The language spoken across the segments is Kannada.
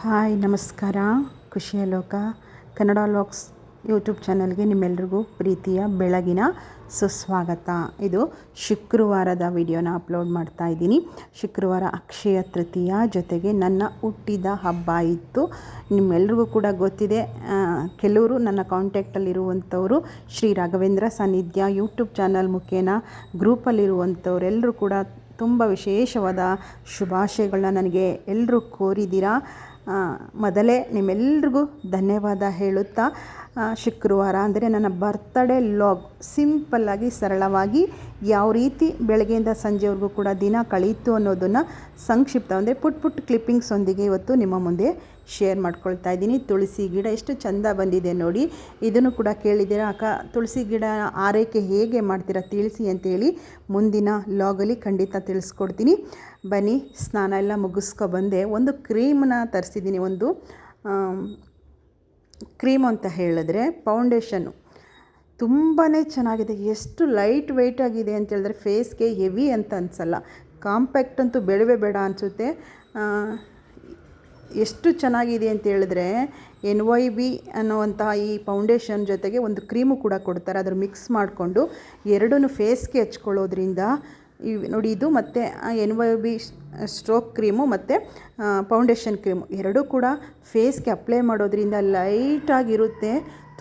ಹಾಯ್, ನಮಸ್ಕಾರ. ಖುಷಿಯ ಲೋಕ ಕನ್ನಡ ಲಾಕ್ಸ್ ಯೂಟ್ಯೂಬ್ ಚಾನಲ್ಗೆ ನಿಮ್ಮೆಲ್ರಿಗೂ ಪ್ರೀತಿಯ ಬೆಳಗಿನ ಸುಸ್ವಾಗತ. ಇದು ಶುಕ್ರವಾರದ ವಿಡಿಯೋನ ಅಪ್ಲೋಡ್ ಮಾಡ್ತಾ ಇದ್ದೀನಿ. ಶುಕ್ರವಾರ ಅಕ್ಷಯ ತೃತೀಯ ಜೊತೆಗೆ ನನ್ನ ಹುಟ್ಟಿದ ಹಬ್ಬ ಇತ್ತು. ನಿಮ್ಮೆಲ್ರಿಗೂ ಕೂಡ ಗೊತ್ತಿದೆ ಕೆಲವರು ನನ್ನ ಕಾಂಟ್ಯಾಕ್ಟಲ್ಲಿರುವಂಥವರು ಶ್ರೀ ರಾಘವೇಂದ್ರ ಸಾನ್ನಿಧ್ಯ ಯೂಟ್ಯೂಬ್ ಚಾನಲ್ ಮುಖೇನ ಗ್ರೂಪಲ್ಲಿರುವಂಥವ್ರೆಲ್ಲರೂ ಕೂಡ ತುಂಬ ವಿಶೇಷವಾದ ಶುಭಾಶಯಗಳನ್ನ ನನಗೆ ಎಲ್ಲರೂ ಕೋರಿದ್ದೀರಾ. ಮೊದಲೇ ನಿಮ್ಮೆಲ್ರಿಗೂ ಧನ್ಯವಾದ ಹೇಳುತ್ತಾ ಶುಕ್ರವಾರ ಅಂದರೆ ನನ್ನ ಬರ್ತಡೇ ಲಾಗ್ ಸಿಂಪಲ್ಲಾಗಿ ಸರಳವಾಗಿ ಯಾವ ರೀತಿ ಬೆಳಗ್ಗೆಯಿಂದ ಸಂಜೆವರೆಗೂ ಕೂಡ ದಿನ ಕಳೀತು ಅನ್ನೋದನ್ನು ಸಂಕ್ಷಿಪ್ತ ಅಂದರೆ ಪುಟ್ ಪುಟ್ ಕ್ಲಿಪ್ಪಿಂಗ್ಸೊಂದಿಗೆ ಇವತ್ತು ನಿಮ್ಮ ಮುಂದೆ ಶೇರ್ ಮಾಡ್ಕೊಳ್ತಾ ಇದ್ದೀನಿ. ತುಳಸಿ ಗಿಡ ಎಷ್ಟು ಚಂದ ಬಂದಿದೆ ನೋಡಿ. ಇದನ್ನು ಕೂಡ ಕೇಳಿದ್ದೀರಾ? ಅಕ್ಕ, ತುಳಸಿ ಗಿಡ ಆರೈಕೆ ಹೇಗೆ ಮಾಡ್ತೀರಾ ತಿಳಿಸಿ ಅಂತೇಳಿ ಮುಂದಿನ ಲಾಗಲ್ಲಿ ಖಂಡಿತ ತಿಳಿಸ್ಕೊಡ್ತೀನಿ. ಬನ್ನಿ, ಸ್ನಾನ ಎಲ್ಲ ಮುಗಿಸ್ಕೊ ಬಂದೆ. ಒಂದು ಕ್ರೀಮ್ನ ತರಿಸಿದ್ದೀನಿ. ಒಂದು ಕ್ರೀಮ್ ಅಂತ ಹೇಳಿದ್ರೆ ಫೌಂಡೇಶನ್ನು. ತುಂಬಾ ಚೆನ್ನಾಗಿದೆ. ಎಷ್ಟು ಲೈಟ್ ವೆಯ್ಟ್ ಆಗಿದೆ ಅಂತ ಹೇಳಿದ್ರೆ ಫೇಸ್ಗೆ ಹೆವಿ ಅಂತ ಅನಿಸಲ್ಲ. ಕಾಂಪ್ಯಾಕ್ಟ್ ಅಂತೂ ಬೇಡವೇ ಬೇಡ ಅನಿಸುತ್ತೆ. ಎಷ್ಟು ಚೆನ್ನಾಗಿದೆ ಅಂತ ಹೇಳಿದ್ರೆ ಎನ್ ವೈ ಬಿ ಅನ್ನುವಂತಹ ಈ ಫೌಂಡೇಶನ್ ಜೊತೆಗೆ ಒಂದು ಕ್ರೀಮು ಕೂಡ ಕೊಡ್ತಾರೆ. ಅದ್ರ ಮಿಕ್ಸ್ ಮಾಡಿಕೊಂಡು ಎರಡೂ ಫೇಸ್ಗೆ ಹಚ್ಕೊಳ್ಳೋದ್ರಿಂದ ಈ ನೋಡಿ ಇದು ಮತ್ತು N Y B stroke cream ಮತ್ತು ಫೌಂಡೇಶನ್ ಕ್ರೀಮು ಎರಡೂ ಕೂಡ ಫೇಸ್ಗೆ ಅಪ್ಲೈ ಮಾಡೋದ್ರಿಂದ ಲೈಟಾಗಿರುತ್ತೆ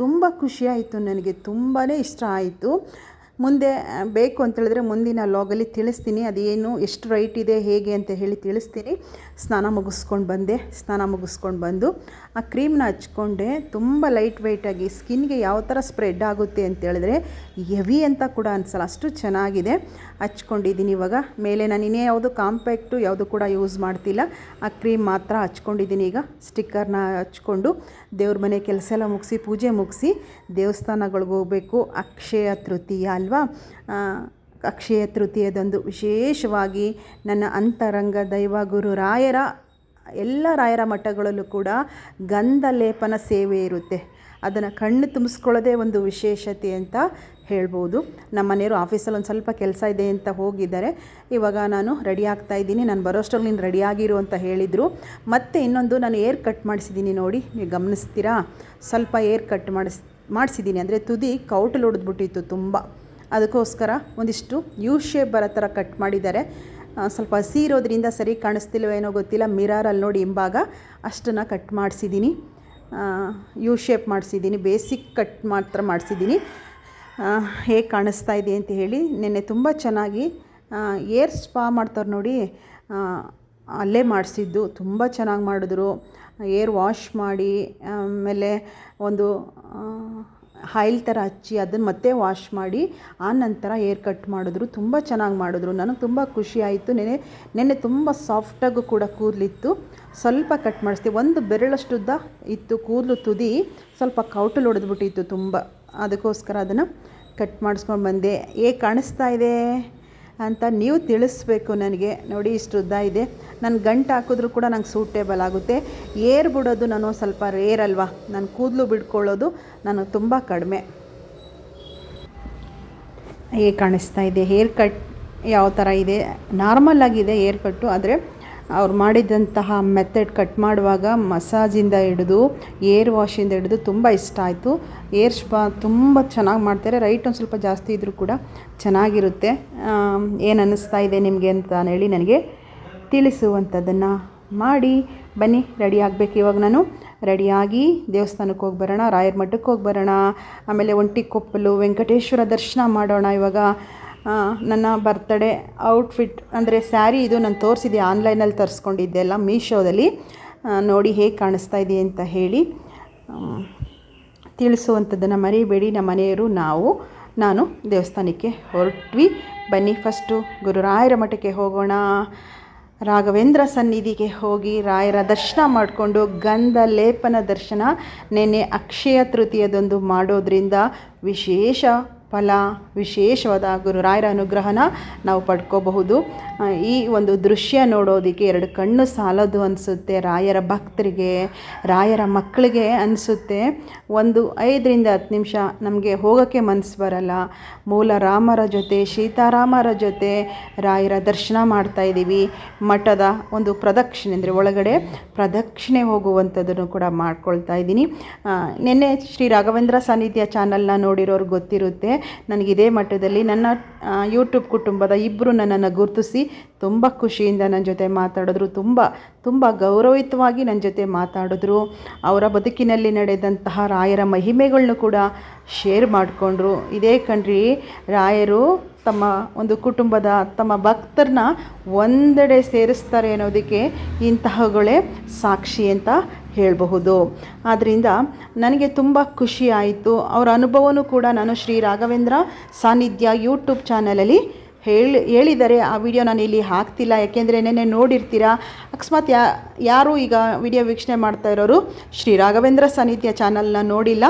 ತುಂಬ ಖುಷಿಯಾಯಿತು ನನಗೆ ತುಂಬಾ ಇಷ್ಟ ಆಯಿತು. ಮುಂದೆ ಬೇಕು ಅಂತೇಳಿದ್ರೆ ಮುಂದಿನ ಲಾಗಲ್ಲಿ ತಿಳಿಸ್ತೀನಿ. ಅದೇನು, ಎಷ್ಟು ರೈಟ್ ಇದೆ, ಹೇಗೆ ಅಂತ ಹೇಳಿ ತಿಳಿಸ್ತೀನಿ. ಸ್ನಾನ ಮುಗಿಸ್ಕೊಂಡು ಬಂದೆ. ಸ್ನಾನ ಮುಗಿಸ್ಕೊಂಡು ಬಂದು, ಆ ಕ್ರೀಮ್ನ ಹಚ್ಕೊಂಡೆ. ತುಂಬ ಲೈಟ್ ವೆಯ್ಟಾಗಿ ಸ್ಕಿನ್ಗೆ ಯಾವ ಥರ ಸ್ಪ್ರೆಡ್ ಆಗುತ್ತೆ ಅಂತೇಳಿದ್ರೆ ಹೆವಿ ಅಂತ ಕೂಡ ಅನಿಸಲ್ಲ. ಅಷ್ಟು ಚೆನ್ನಾಗಿದೆ. ಹಚ್ಕೊಂಡಿದ್ದೀನಿ ಇವಾಗ. ಮೇಲೆ ನಾನು ಇನ್ನೇ ಯಾವುದು ಕಾಂಪ್ಯಾಕ್ಟು ಯಾವುದು ಕೂಡ ಯೂಸ್ ಮಾಡ್ತಿಲ್ಲ. ಆ ಕ್ರೀಮ್ ಮಾತ್ರ ಹಚ್ಕೊಂಡಿದ್ದೀನಿ ಈಗ. ಸ್ಟಿಕ್ಕರ್ನ ಹಚ್ಕೊಂಡು ದೇವ್ರ ಮನೆ ಕೆಲಸ ಎಲ್ಲ ಮುಗಿಸಿ, ಪೂಜೆ ಮುಗಿಸಿ ದೇವಸ್ಥಾನಗಳಿಗೆ ಹೋಗಬೇಕು. ಅಕ್ಷಯ ತೃತೀಯ ಅಲ್ವಾ? ಅಕ್ಷಯ ತೃತೀಯದಂದು ವಿಶೇಷವಾಗಿ ನನ್ನ ಅಂತರಂಗ ದೈವ ಗುರು ರಾಯರ, ಎಲ್ಲ ರಾಯರ ಮಠಗಳಲ್ಲೂ ಕೂಡ ಗಂಧ ಲೇಪನ ಸೇವೆ ಇರುತ್ತೆ. ಅದನ್ನು ಕಣ್ಣು ತುಂಬಿಸ್ಕೊಳ್ಳೋದೇ ಒಂದು ವಿಶೇಷತೆ ಅಂತ ಹೇಳ್ಬೋದು. ನಮ್ಮ ಮನೆಯವರು ಆಫೀಸಲ್ಲಿ ಒಂದು ಸ್ವಲ್ಪ ಕೆಲಸ ಇದೆ ಅಂತ ಹೋಗಿದ್ದಾರೆ. ಇವಾಗ ನಾನು ರೆಡಿ ಆಗ್ತಾ ಇದ್ದೀನಿ. ನಾನು ಬರೋಷ್ಟರಲ್ಲಿ ನೀನು ರೆಡಿ ಆಗಿರು ಅಂತ ಹೇಳಿದರು. ಮತ್ತು ಇನ್ನೊಂದು ನಾನು ಏರ್ ಕಟ್ ಮಾಡಿಸಿದ್ದೀನಿ ನೋಡಿ. ನೀವು ಗಮನಿಸ್ತೀರಾ? ಸ್ವಲ್ಪ ಏರ್ ಕಟ್ ಮಾಡಿಸ್ ಮಾಡಿಸಿದ್ದೀನಿ ಅಂದರೆ ತುದಿ ಕೌಟಲ್ಲಿ ಹೊಡೆದ್ಬಿಟ್ಟಿತ್ತು ತುಂಬ. ಅದಕ್ಕೋಸ್ಕರ ಒಂದಿಷ್ಟು ಯು ಶೇಪ್ ಬರೋ ಥರ ಕಟ್ ಮಾಡಿದ್ದಾರೆ. ಸ್ವಲ್ಪ ಹಸಿ ಇರೋದ್ರಿಂದ ಸರಿ ಕಾಣಿಸ್ತಿಲ್ವೋ ಏನೋ ಗೊತ್ತಿಲ್ಲ. ಮಿರಾರಲ್ಲಿ ನೋಡಿ ಹಿಂಭಾಗ ಅಷ್ಟನ್ನು ಕಟ್ ಮಾಡಿಸಿದ್ದೀನಿ ಯು ಶೇಪ್ ಮಾಡಿಸಿದ್ದೀನಿ ಬೇಸಿಕ್ ಕಟ್ ಮಾತ್ರ ಮಾಡಿಸಿದ್ದೀನಿ ಹೇಗೆ ಕಾಣಿಸ್ತಾ ಇದೆ ಅಂತ ಹೇಳಿ ನಿನ್ನೆ ತುಂಬ ಚೆನ್ನಾಗಿ ಏರ್ ಸ್ಪಾ ಮಾಡ್ತಾರೆ ನೋಡಿ ಅಲ್ಲೇ ಮಾಡಿಸಿದ್ದು. ತುಂಬ ಚೆನ್ನಾಗಿ ಮಾಡಿದ್ರು. ಏರ್ ವಾಶ್ ಮಾಡಿ, ಆಮೇಲೆ ಒಂದು ಹೈಲ್ ಥರ ಹಚ್ಚಿ ಅದನ್ನು ಮತ್ತೆ ವಾಶ್ ಮಾಡಿ, ಆ ನಂತರ ಏರ್ ಕಟ್ ಮಾಡಿದ್ರು. ತುಂಬ ಚೆನ್ನಾಗಿ ಮಾಡಿದ್ರು. ನನಗೆ ತುಂಬ ಖುಷಿ ಆಯಿತು. ನೆನೆ ನೆನ್ನೆ ತುಂಬ ಸಾಫ್ಟಾಗೂ ಕೂಡ ಕೂದಲಿತ್ತು. ಸ್ವಲ್ಪ ಕಟ್ ಮಾಡಿಸ್ತೀವಿ ಒಂದು ಬೆರಳಷ್ಟುದ್ದ ಇತ್ತು ಕೂದಲು ತುದಿ, ಸ್ವಲ್ಪ ಕೌಟಲ್ ಹೊಡೆದ್ಬಿಟ್ಟಿತ್ತು ತುಂಬ. ಅದಕ್ಕೋಸ್ಕರ ಅದನ್ನು ಕಟ್ ಮಾಡಿಸ್ಕೊಂಡು ಬಂದೆ. ಹೇಗೆ ಕಾಣಿಸ್ತಾ ಇದೆ ಅಂತ ನೀವು ತಿಳಿಸ್ಬೇಕು ನನಗೆ. ನೋಡಿ ಇಷ್ಟು ಉದ್ದ ಇದೆ. ನಾನು ಗಂಟು ಹಾಕಿದ್ರೂ ಕೂಡ ನಂಗೆ ಸೂಟೇಬಲ್ ಆಗುತ್ತೆ. ಏರ್ ಬಿಡೋದು ನಾನು ಸ್ವಲ್ಪ ರೇರ್ ಅಲ್ವಾ? ನಾನು ಕೂದಲು ಬಿಡ್ಕೊಳ್ಳೋದು ನಾನು ತುಂಬ ಕಡಿಮೆ. ಹೇಗೆ ಕಾಣಿಸ್ತಾ ಇದೆ? ಹೇರ್ ಕಟ್ ಯಾವ ಥರ ಇದೆ? ನಾರ್ಮಲ್ ಆಗಿದೆ ಹೇರ್ ಕಟ್ಟು, ಆದರೆ ಅವ್ರು ಮಾಡಿದಂತಹ ಮೆಥಡ್ ಕಟ್ ಮಾಡುವಾಗ ಮಸಾಜಿಂದ ಹಿಡಿದು ಏರ್ ವಾಶಿಂದ ಹಿಡಿದು ತುಂಬ ಇಷ್ಟ ಆಯಿತು. ಏರ್ ಸ್ಪಾ ತುಂಬ ಚೆನ್ನಾಗಿ ಮಾಡ್ತಾರೆ. ರೈಟ್ ಒಂದು ಸ್ವಲ್ಪ ಜಾಸ್ತಿ ಇದ್ದರೂ ಕೂಡ ಚೆನ್ನಾಗಿರುತ್ತೆ. ಏನು ಅನ್ನಿಸ್ತಾ ಇದೆ ನಿಮಗೆ ಅಂತ ಹೇಳಿ ನನಗೆ ತಿಳಿಸುವಂಥದ್ದನ್ನು ಮಾಡಿ. ಬನ್ನಿ ರೆಡಿ ಆಗಬೇಕು ಇವಾಗ ನಾನು. ರೆಡಿಯಾಗಿ ದೇವಸ್ಥಾನಕ್ಕೆ ಹೋಗಿ ಬರೋಣ, ರಾಯರ ಮಠಕ್ಕೆ ಹೋಗಿ ಬರೋಣ. ಆಮೇಲೆ ಒಂಟಿಕೊಪ್ಪಲು ವೆಂಕಟೇಶ್ವರ ದರ್ಶನ ಮಾಡೋಣ ಇವಾಗ. ನನ್ನ ಬರ್ತಡೇ ಔಟ್ಫಿಟ್ ಅಂದರೆ ಸ್ಯಾರಿ ಇದು ನಾನು ತೋರಿಸಿದ್ದೆ ಆನ್ಲೈನಲ್ಲಿ ತರಿಸ್ಕೊಂಡಿದ್ದೆ ಎಲ್ಲ ಮೀಶೋದಲ್ಲಿ ನೋಡಿ ಹೇಗೆ ಕಾಣಿಸ್ತಾ ಇದೆ ಅಂತ ಹೇಳಿ ತಿಳಿಸುವಂಥದ್ದನ್ನು ಮರಿಬೇಡಿ. ನಮ್ಮ ಮನೆಯವರು ನಾವು, ನಾನು ದೇವಸ್ಥಾನಕ್ಕೆ ಹೊರಟ್ವಿ. ಬನ್ನಿ ಫಸ್ಟು ಗುರುರಾಯರ ಮಠಕ್ಕೆ ಹೋಗೋಣ. ರಾಘವೇಂದ್ರ ಸನ್ನಿಧಿಗೆ ಹೋಗಿ ರಾಯರ ದರ್ಶನ ಮಾಡಿಕೊಂಡು ಗಂಧ ಲೇಪನ ದರ್ಶನ, ನೆನ್ನೆ ಅಕ್ಷಯ ತೃತೀಯದೊಂದು ಮಾಡೋದ್ರಿಂದ ವಿಶೇಷ ಫಲ ವಿಶೇಷವಾದ ಗುರುರಾಯರ ಅನುಗ್ರಹನ ನಾವು ಪಡ್ಕೋಬಹುದು. ಈ ಒಂದು ದೃಶ್ಯ ನೋಡೋದಕ್ಕೆ ಎರಡು ಕಣ್ಣು ಸಾಲದು ಅನಿಸುತ್ತೆ. ರಾಯರ ಭಕ್ತರಿಗೆ, ರಾಯರ ಮಕ್ಕಳಿಗೆ ಅನಿಸುತ್ತೆ. ಒಂದು ಐದರಿಂದ ಹತ್ತು ನಿಮಿಷ ನಮಗೆ ಹೋಗೋಕ್ಕೆ ಮನಸ್ಸು ಬರಲ್ಲ. ಮೂಲ ರಾಮರ ಜೊತೆ, ಸೀತಾರಾಮರ ಜೊತೆ ರಾಯರ ದರ್ಶನ ಮಾಡ್ತಾ ಇದ್ದೀವಿ. ಮಠದ ಒಂದು ಪ್ರದಕ್ಷಿಣೆ ಅಂದರೆ ಒಳಗಡೆ ಪ್ರದಕ್ಷಿಣೆ ಹೋಗುವಂಥದ್ದನ್ನು ಕೂಡ ಮಾಡ್ಕೊಳ್ತಾ ಇದ್ದೀನಿ. ನಿನ್ನೆ ಶ್ರೀ ರಾಘವೇಂದ್ರ ಸಾನ್ನಿಧ್ಯ ಚಾನಲ್ನ ನೋಡಿರೋರು ಗೊತ್ತಿರುತ್ತೆ. ನನಗೆ ಇದೇ ಮಟ್ಟದಲ್ಲಿ ನನ್ನ ಯೂಟ್ಯೂಬ್ ಕುಟುಂಬದ ಇಬ್ಬರು ನನ್ನನ್ನು ಗುರುತಿಸಿ ತುಂಬ ಖುಷಿಯಿಂದ ನನ್ನ ಜೊತೆ ಮಾತಾಡಿದ್ರು, ತುಂಬ ತುಂಬ ಗೌರವಯುತವಾಗಿ ನನ್ನ ಜೊತೆ ಮಾತಾಡಿದ್ರು. ಅವರ ಬದುಕಿನಲ್ಲಿ ನಡೆದಂತಹ ರಾಯರ ಮಹಿಮೆಗಳನ್ನೂ ಕೂಡ ಶೇರ್ ಮಾಡಿಕೊಂಡ್ರು. ಇದೇ ಕಣ್ರಿ, ರಾಯರು ತಮ್ಮ ಒಂದು ಕುಟುಂಬದ ತಮ್ಮ ಭಕ್ತರನ್ನ ಒಂದೆಡೆ ಸೇರಿಸ್ತಾರೆ ಅನ್ನೋದಕ್ಕೆ ಇಂತಹಗಳೇ ಸಾಕ್ಷಿ ಅಂತ ಹೇಳಬಹುದು. ಆದ್ದರಿಂದ ನನಗೆ ತುಂಬ ಖುಷಿ ಆಯಿತು. ಅವರ ಅನುಭವನೂ ಕೂಡ ನಾನು ಶ್ರೀ ರಾಘವೇಂದ್ರ ಸಾನ್ನಿಧ್ಯ ಯೂಟ್ಯೂಬ್ ಚಾನಲಲ್ಲಿ ಹೇಳಿ, ಹೇಳಿದರೆ ಆ ವಿಡಿಯೋ ನಾನು ಇಲ್ಲಿ ಹಾಕ್ತಿಲ್ಲ. ಯಾಕೆಂದರೆ ನೆನ್ನೆ ನೋಡಿರ್ತೀರಾ, ಅಕಸ್ಮಾತ್ ಯಾ, ಯಾರು ಈಗ ವಿಡಿಯೋ ವೀಕ್ಷಣೆ ಮಾಡ್ತಾ ಇರೋರು ಶ್ರೀ ರಾಘವೇಂದ್ರ ಸಾನ್ನಿಧ್ಯ ಚಾನಲ್ನ ನೋಡಿಲ್ಲ.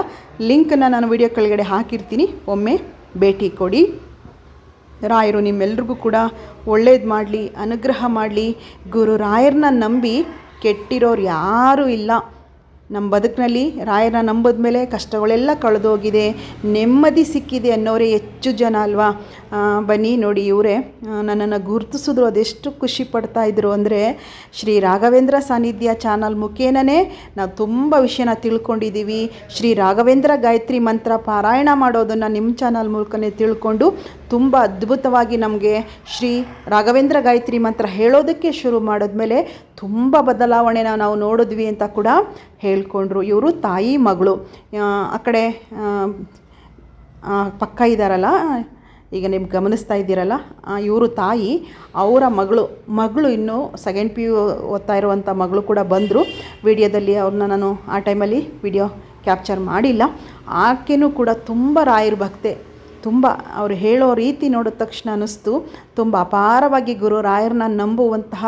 ಲಿಂಕನ್ನು ನಾನು ವಿಡಿಯೋ ಕೆಳಗಡೆ ಹಾಕಿರ್ತೀನಿ. ಒಮ್ಮೆ ಭೇಟಿ ಕೊಡಿ. ರಾಯರು ನಿಮ್ಮೆಲ್ರಿಗೂ ಕೂಡ ಒಳ್ಳೇದು ಮಾಡಲಿ, ಅನುಗ್ರಹ ಮಾಡಲಿ. ಗುರು ರಾಯರನ್ನ ನಂಬಿ ಕೆಟ್ಟಿರೋರು ಯಾರೂ ಇಲ್ಲ ನಮ್ಮ ಬದುಕಿನಲ್ಲಿ ರಾಯರ ನಂಬಿದ ಮೇಲೆ ಕಷ್ಟಗಳೆಲ್ಲ ಕಳೆದೋಗಿದೆ, ನೆಮ್ಮದಿ ಸಿಕ್ಕಿದೆ ಅನ್ನೋರೇ ಹೆಚ್ಚು ಜನ ಅಲ್ವಾ? ಬನ್ನಿ ನೋಡಿ ಇವರೇ ನನ್ನನ್ನು ಗುರುತಿಸಿದ್ರು, ಅದೆಷ್ಟು ಖುಷಿ ಪಡ್ತಾ ಇದ್ರು ಅಂದರೆ ಶ್ರೀ ರಾಘವೇಂದ್ರ ಸಾನ್ನಿಧ್ಯ ಚಾನಲ್ ಮುಖೇನನೇ ನಾವು ತುಂಬ ವಿಷಯನ ತಿಳ್ಕೊಂಡಿದ್ದೀವಿ ಶ್ರೀ ರಾಘವೇಂದ್ರ ಗಾಯತ್ರಿ ಮಂತ್ರ ಪಾರಾಯಣ ಮಾಡೋದನ್ನು ನಿಮ್ಮ ಚಾನಲ್ ಮೂಲಕನೇ ತಿಳ್ಕೊಂಡು ತುಂಬ ಅದ್ಭುತವಾಗಿ ನಮಗೆ ಶ್ರೀ ರಾಘವೇಂದ್ರ ಗಾಯತ್ರಿ ಮಂತ್ರ ಹೇಳೋದಕ್ಕೆ ಶುರು ಮಾಡಿದ್ಮೇಲೆ ತುಂಬ ಬದಲಾವಣೆನ ನಾವು ನೋಡಿದ್ವಿ ಅಂತ ಕೂಡ ಹೇಳ್ಕೊಂಡ್ರು. ಇವರು ತಾಯಿ ಮಗಳು. ಆ, ಕಡೆ ಪಕ್ಕ ಇದ್ದಾರಲ್ಲ ಈಗ ನೀವು ಗಮನಿಸ್ತಾ ಇದ್ದೀರಲ್ಲ ಇವರು ತಾಯಿ ಅವರ ಮಗಳು ಮಗಳು ಇನ್ನೂ ಸೆಕೆಂಡ್ ಪಿ ಯು ಓದ್ತಾ ಇರುವಂಥ ಮಗಳು ಕೂಡ ಬಂದರು. ವಿಡಿಯೋದಲ್ಲಿ ಅವ್ರನ್ನ ನಾನು ಆ ಟೈಮಲ್ಲಿ ವಿಡಿಯೋ ಕ್ಯಾಪ್ಚರ್ ಮಾಡಿಲ್ಲ. ಆಕೆಯೂ ಕೂಡ ತುಂಬ ರಾಯರ ಭಕ್ತೆ. ತುಂಬ ಅವರು ಹೇಳೋ ರೀತಿ ನೋಡಿದ ತಕ್ಷಣ ಅನ್ನಿಸ್ತು ತುಂಬ ಅಪಾರವಾಗಿ ಗುರು ರಾಯರನ್ನ ನಂಬುವಂತಹ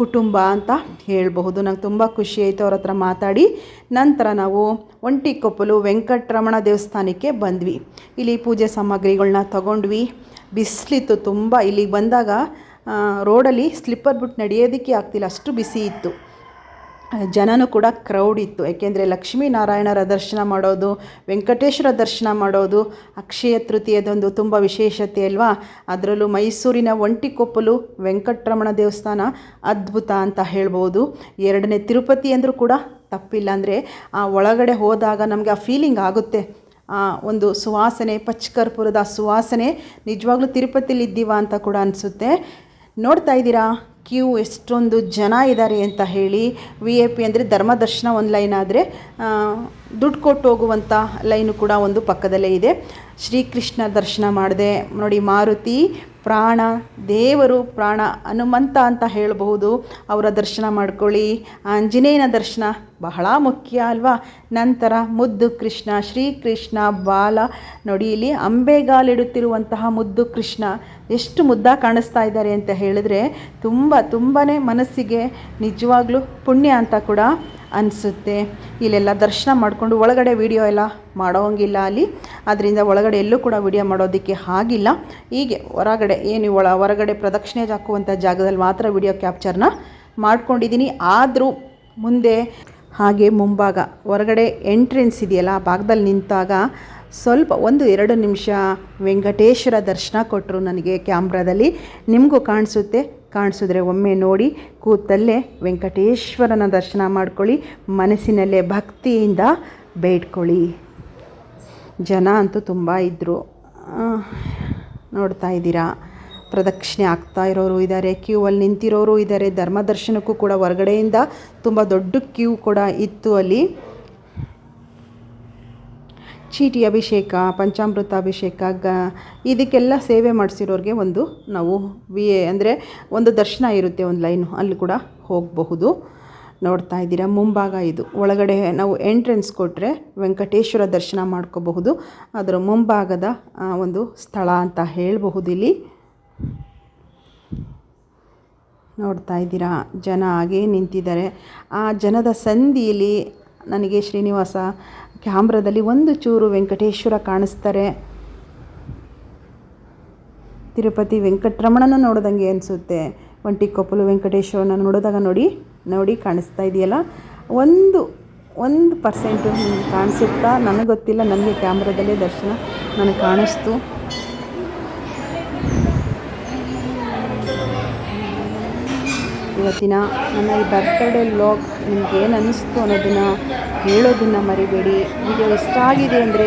ಕುಟುಂಬ ಅಂತ ಹೇಳಬಹುದು. ನಂಗೆ ತುಂಬ ಖುಷಿ ಆಯಿತು ಅವ್ರ ಹತ್ರ ಮಾತಾಡಿ. ನಂತರ ನಾವು ಒಂಟಿಕೊಪ್ಪಲು ವೆಂಕಟರಮಣ ದೇವಸ್ಥಾನಕ್ಕೆ ಬಂದ್ವಿ. ಇಲ್ಲಿ ಪೂಜೆ ಸಾಮಗ್ರಿಗಳನ್ನ ತಗೊಂಡ್ವಿ. ಬಿಸಿಲಿತ್ತು ತುಂಬ. ಇಲ್ಲಿಗೆ ಬಂದಾಗ ರೋಡಲ್ಲಿ ಸ್ಲಿಪ್ಪರ್ ಬಿಟ್ಟು ನಡೆಯೋದಕ್ಕೆ ಆಗ್ತಿಲ್ಲ. ಅಷ್ಟು ಬಿಸಿ ಇತ್ತು. ಜನನೂ ಕೂಡ ಕ್ರೌಡ್ ಇತ್ತು. ಏಕೆಂದರೆ ಲಕ್ಷ್ಮೀನಾರಾಯಣರ ದರ್ಶನ ಮಾಡೋದು, ವೆಂಕಟೇಶ್ವರ ದರ್ಶನ ಮಾಡೋದು, ಅಕ್ಷಯ ತೃತೀಯದೊಂದು ತುಂಬ ವಿಶೇಷತೆ ಅಲ್ವಾ? ಅದರಲ್ಲೂ ಮೈಸೂರಿನ ಒಂಟಿಕೊಪ್ಪಲು ವೆಂಕಟರಮಣ ದೇವಸ್ಥಾನ ಅದ್ಭುತ ಅಂತ ಹೇಳ್ಬೋದು. ಎರಡನೇ ತಿರುಪತಿ ಅಂದರೂ ಕೂಡ ತಪ್ಪಿಲ್ಲ ಅಂದರೆ ಆ ಒಳಗಡೆ ಹೋದಾಗ ನಮಗೆ ಆ ಫೀಲಿಂಗ್ ಆಗುತ್ತೆ. ಆ ಒಂದು ಸುವಾಸನೆ, ಪಚ್ಕರ್ಪುರದ ಸುವಾಸನೆ ನಿಜವಾಗ್ಲೂ ತಿರುಪತಿಲಿ ಇದ್ದೀವ ಅಂತ ಕೂಡ ಅನಿಸುತ್ತೆ. ನೋಡ್ತಾ ಇದ್ದೀರಾ? ಕ್ಯೂ ಎಷ್ಟೊಂದು ಜನ ಇದ್ದಾರೆ ಅಂತ ಹೇಳಿ ವಿ ಎ ಪಿ ಅಂದರೆ ಧರ್ಮದರ್ಶನ ಒಂದು ಲೈನ್ ಆದರೆ ದುಡ್ಡು ಕೊಟ್ಟು ಹೋಗುವಂಥ ಲೈನು ಕೂಡ ಒಂದು ಪಕ್ಕದಲ್ಲೇ ಇದೆ. ಶ್ರೀಕೃಷ್ಣ ದರ್ಶನ ಮಾಡಿದೆ. ನೋಡಿ, ಮಾರುತಿ, ಪ್ರಾಣ, ದೇವರು, ಪ್ರಾಣ, ಹನುಮಂತ ಅಂತ ಹೇಳಬಹುದು. ಅವರ ದರ್ಶನ ಮಾಡ್ಕೊಳ್ಳಿ. ಆಂಜನೇಯನ ದರ್ಶನ ಬಹಳ ಮುಖ್ಯ ಅಲ್ವಾ? ನಂತರ ಮುದ್ದು ಕೃಷ್ಣ ಶ್ರೀಕೃಷ್ಣ ಬಾಲ. ನೋಡಿ, ಇಲ್ಲಿ ಅಂಬೆಗಾಲಿಡುತ್ತಿರುವಂತಹ ಮುದ್ದು ಕೃಷ್ಣ. ಎಷ್ಟು ಮುದ್ದ ಕಾಣಿಸ್ತಾ ಇದ್ದಾರೆ ಅಂತ ಹೇಳಿದ್ರೆ ತುಂಬ ತುಂಬಾ ಮನಸ್ಸಿಗೆ ನಿಜವಾಗ್ಲೂ ಪುಣ್ಯ ಅಂತ ಕೂಡ ಅನಿಸುತ್ತೆ. ಇಲ್ಲೆಲ್ಲ ದರ್ಶನ ಮಾಡಿಕೊಂಡು ಒಳಗಡೆ ವಿಡಿಯೋ ಎಲ್ಲ ಮಾಡೋಂಗಿಲ್ಲ ಅಲ್ಲಿ. ಅದರಿಂದ ಒಳಗಡೆ ಎಲ್ಲೂ ಕೂಡ ವಿಡಿಯೋ ಮಾಡೋದಕ್ಕೆ ಆಗಿಲ್ಲ. ಹೀಗೆ ಹೊರಗಡೆ ಏನು ಒಳ, ಹೊರಗಡೆ ಪ್ರದಕ್ಷಿಣೆ ಹಾಕುವಂಥ ಜಾಗದಲ್ಲಿ ಮಾತ್ರ ವಿಡಿಯೋ ಕ್ಯಾಪ್ಚರ್ನ ಮಾಡ್ಕೊಂಡಿದ್ದೀನಿ. ಆದರೂ ಮುಂದೆ ಹಾಗೆ ಮುಂಭಾಗ, ಹೊರಗಡೆ ಎಂಟ್ರೆನ್ಸ್ ಇದೆಯಲ್ಲ, ಆ ಭಾಗದಲ್ಲಿ ನಿಂತಾಗ ಸ್ವಲ್ಪ ಒಂದು ಎರಡು ನಿಮಿಷ ವೆಂಕಟೇಶ್ವರ ದರ್ಶನ ಕೊಟ್ಟರು ನನಗೆ ಕ್ಯಾಮ್ರಾದಲ್ಲಿ. ನಿಮಗೂ ಕಾಣಿಸುತ್ತೆ? ಕಾಣಿಸಿದ್ರೆ ಒಮ್ಮೆ ನೋಡಿ, ಕೂತಲ್ಲೇ ವೆಂಕಟೇಶ್ವರನ ದರ್ಶನ ಮಾಡ್ಕೊಳ್ಳಿ, ಮನಸ್ಸಿನಲ್ಲೇ ಭಕ್ತಿಯಿಂದ ಬೇಡ್ಕೊಳ್ಳಿ. ಜನ ಅಂತೂ ತುಂಬ ಇದ್ದರು ನೋಡ್ತಾ ಇದ್ದೀರಾ? ಪ್ರದಕ್ಷಿಣೆ ಆಗ್ತಾ ಇರೋರು ಇದ್ದಾರೆ. ಕ್ಯೂ ಅಲ್ಲಿ ನಿಂತಿರೋರು ಇದ್ದಾರೆ. ಧರ್ಮದರ್ಶನಕ್ಕೂ ಕೂಡ ಹೊರಗಡೆಯಿಂದ ತುಂಬ ದೊಡ್ಡ ಕ್ಯೂ ಕೂಡ ಇತ್ತು ಅಲ್ಲಿ. ಚೀಟಿ ಅಭಿಷೇಕ, ಪಂಚಾಮೃತ ಅಭಿಷೇಕ, ಗ ಇದಕ್ಕೆಲ್ಲ ಸೇವೆ ಮಾಡಿಸಿರೋರಿಗೆ ಒಂದು ನಾವು ವಿ ಎ ಅಂದರೆ ಒಂದು ದರ್ಶನ ಇರುತ್ತೆ ಒಂದು ಲೈನು ಅಲ್ಲಿ ಕೂಡ ಹೋಗಬಹುದು. ನೋಡ್ತಾ ಇದ್ದೀರಾ, ಮುಂಭಾಗ ಇದು. ಒಳಗಡೆ ನಾವು ಎಂಟ್ರೆನ್ಸ್ ಕೊಟ್ಟರೆ ವೆಂಕಟೇಶ್ವರ ದರ್ಶನ ಮಾಡ್ಕೋಬಹುದು. ಅದರ ಮುಂಭಾಗದ ಒಂದು ಸ್ಥಳ ಅಂತ ಹೇಳಬಹುದು ಇಲ್ಲಿ. ನೋಡ್ತಾ ಇದ್ದೀರಾ? ಜನ ಹಾಗೇ ನಿಂತಿದ್ದಾರೆ. ಆ ಜನದ ಸಂಧಿಯಲ್ಲಿ ನನಗೆ ಶ್ರೀನಿವಾಸ ಕ್ಯಾಮ್ರಾದಲ್ಲಿ ಒಂದು ಚೂರು ವೆಂಕಟೇಶ್ವರ ಕಾಣಿಸ್ತಾರೆ. ತಿರುಪತಿ ವೆಂಕಟರಮಣನ ನೋಡಿದಂಗೆ ಅನಿಸುತ್ತೆ. ಒಂಟಿಕೊಪ್ಪಲು ವೆಂಕಟೇಶ್ವರನ ನೋಡಿದಾಗ ನೋಡಿ ನೋಡಿ ಕಾಣಿಸ್ತಾ ಇದೆಯಲ್ಲ? ಒಂದು ಒಂದು ಪರ್ಸೆಂಟು ಕಾಣಿಸುತ್ತಾ? ನನಗೆ ಗೊತ್ತಿಲ್ಲ. ನನಗೆ ಕ್ಯಾಮ್ರಾದಲ್ಲೇ ದರ್ಶನ ನನಗೆ ಕಾಣಿಸ್ತು. ಇವತ್ತಿನ ನನ್ನ ಈ ಬರ್ತ್ಡೇ ಲಾಗ್ ನಿಮ್ಗೆ ಏನು ಅನ್ನಿಸ್ತು ಅನ್ನೋದನ್ನು ಹೇಳೋದನ್ನು ಮರಿಬೇಡಿ. ವಿಡಿಯೋ ಇಷ್ಟ ಆಗಿದೆ ಅಂದರೆ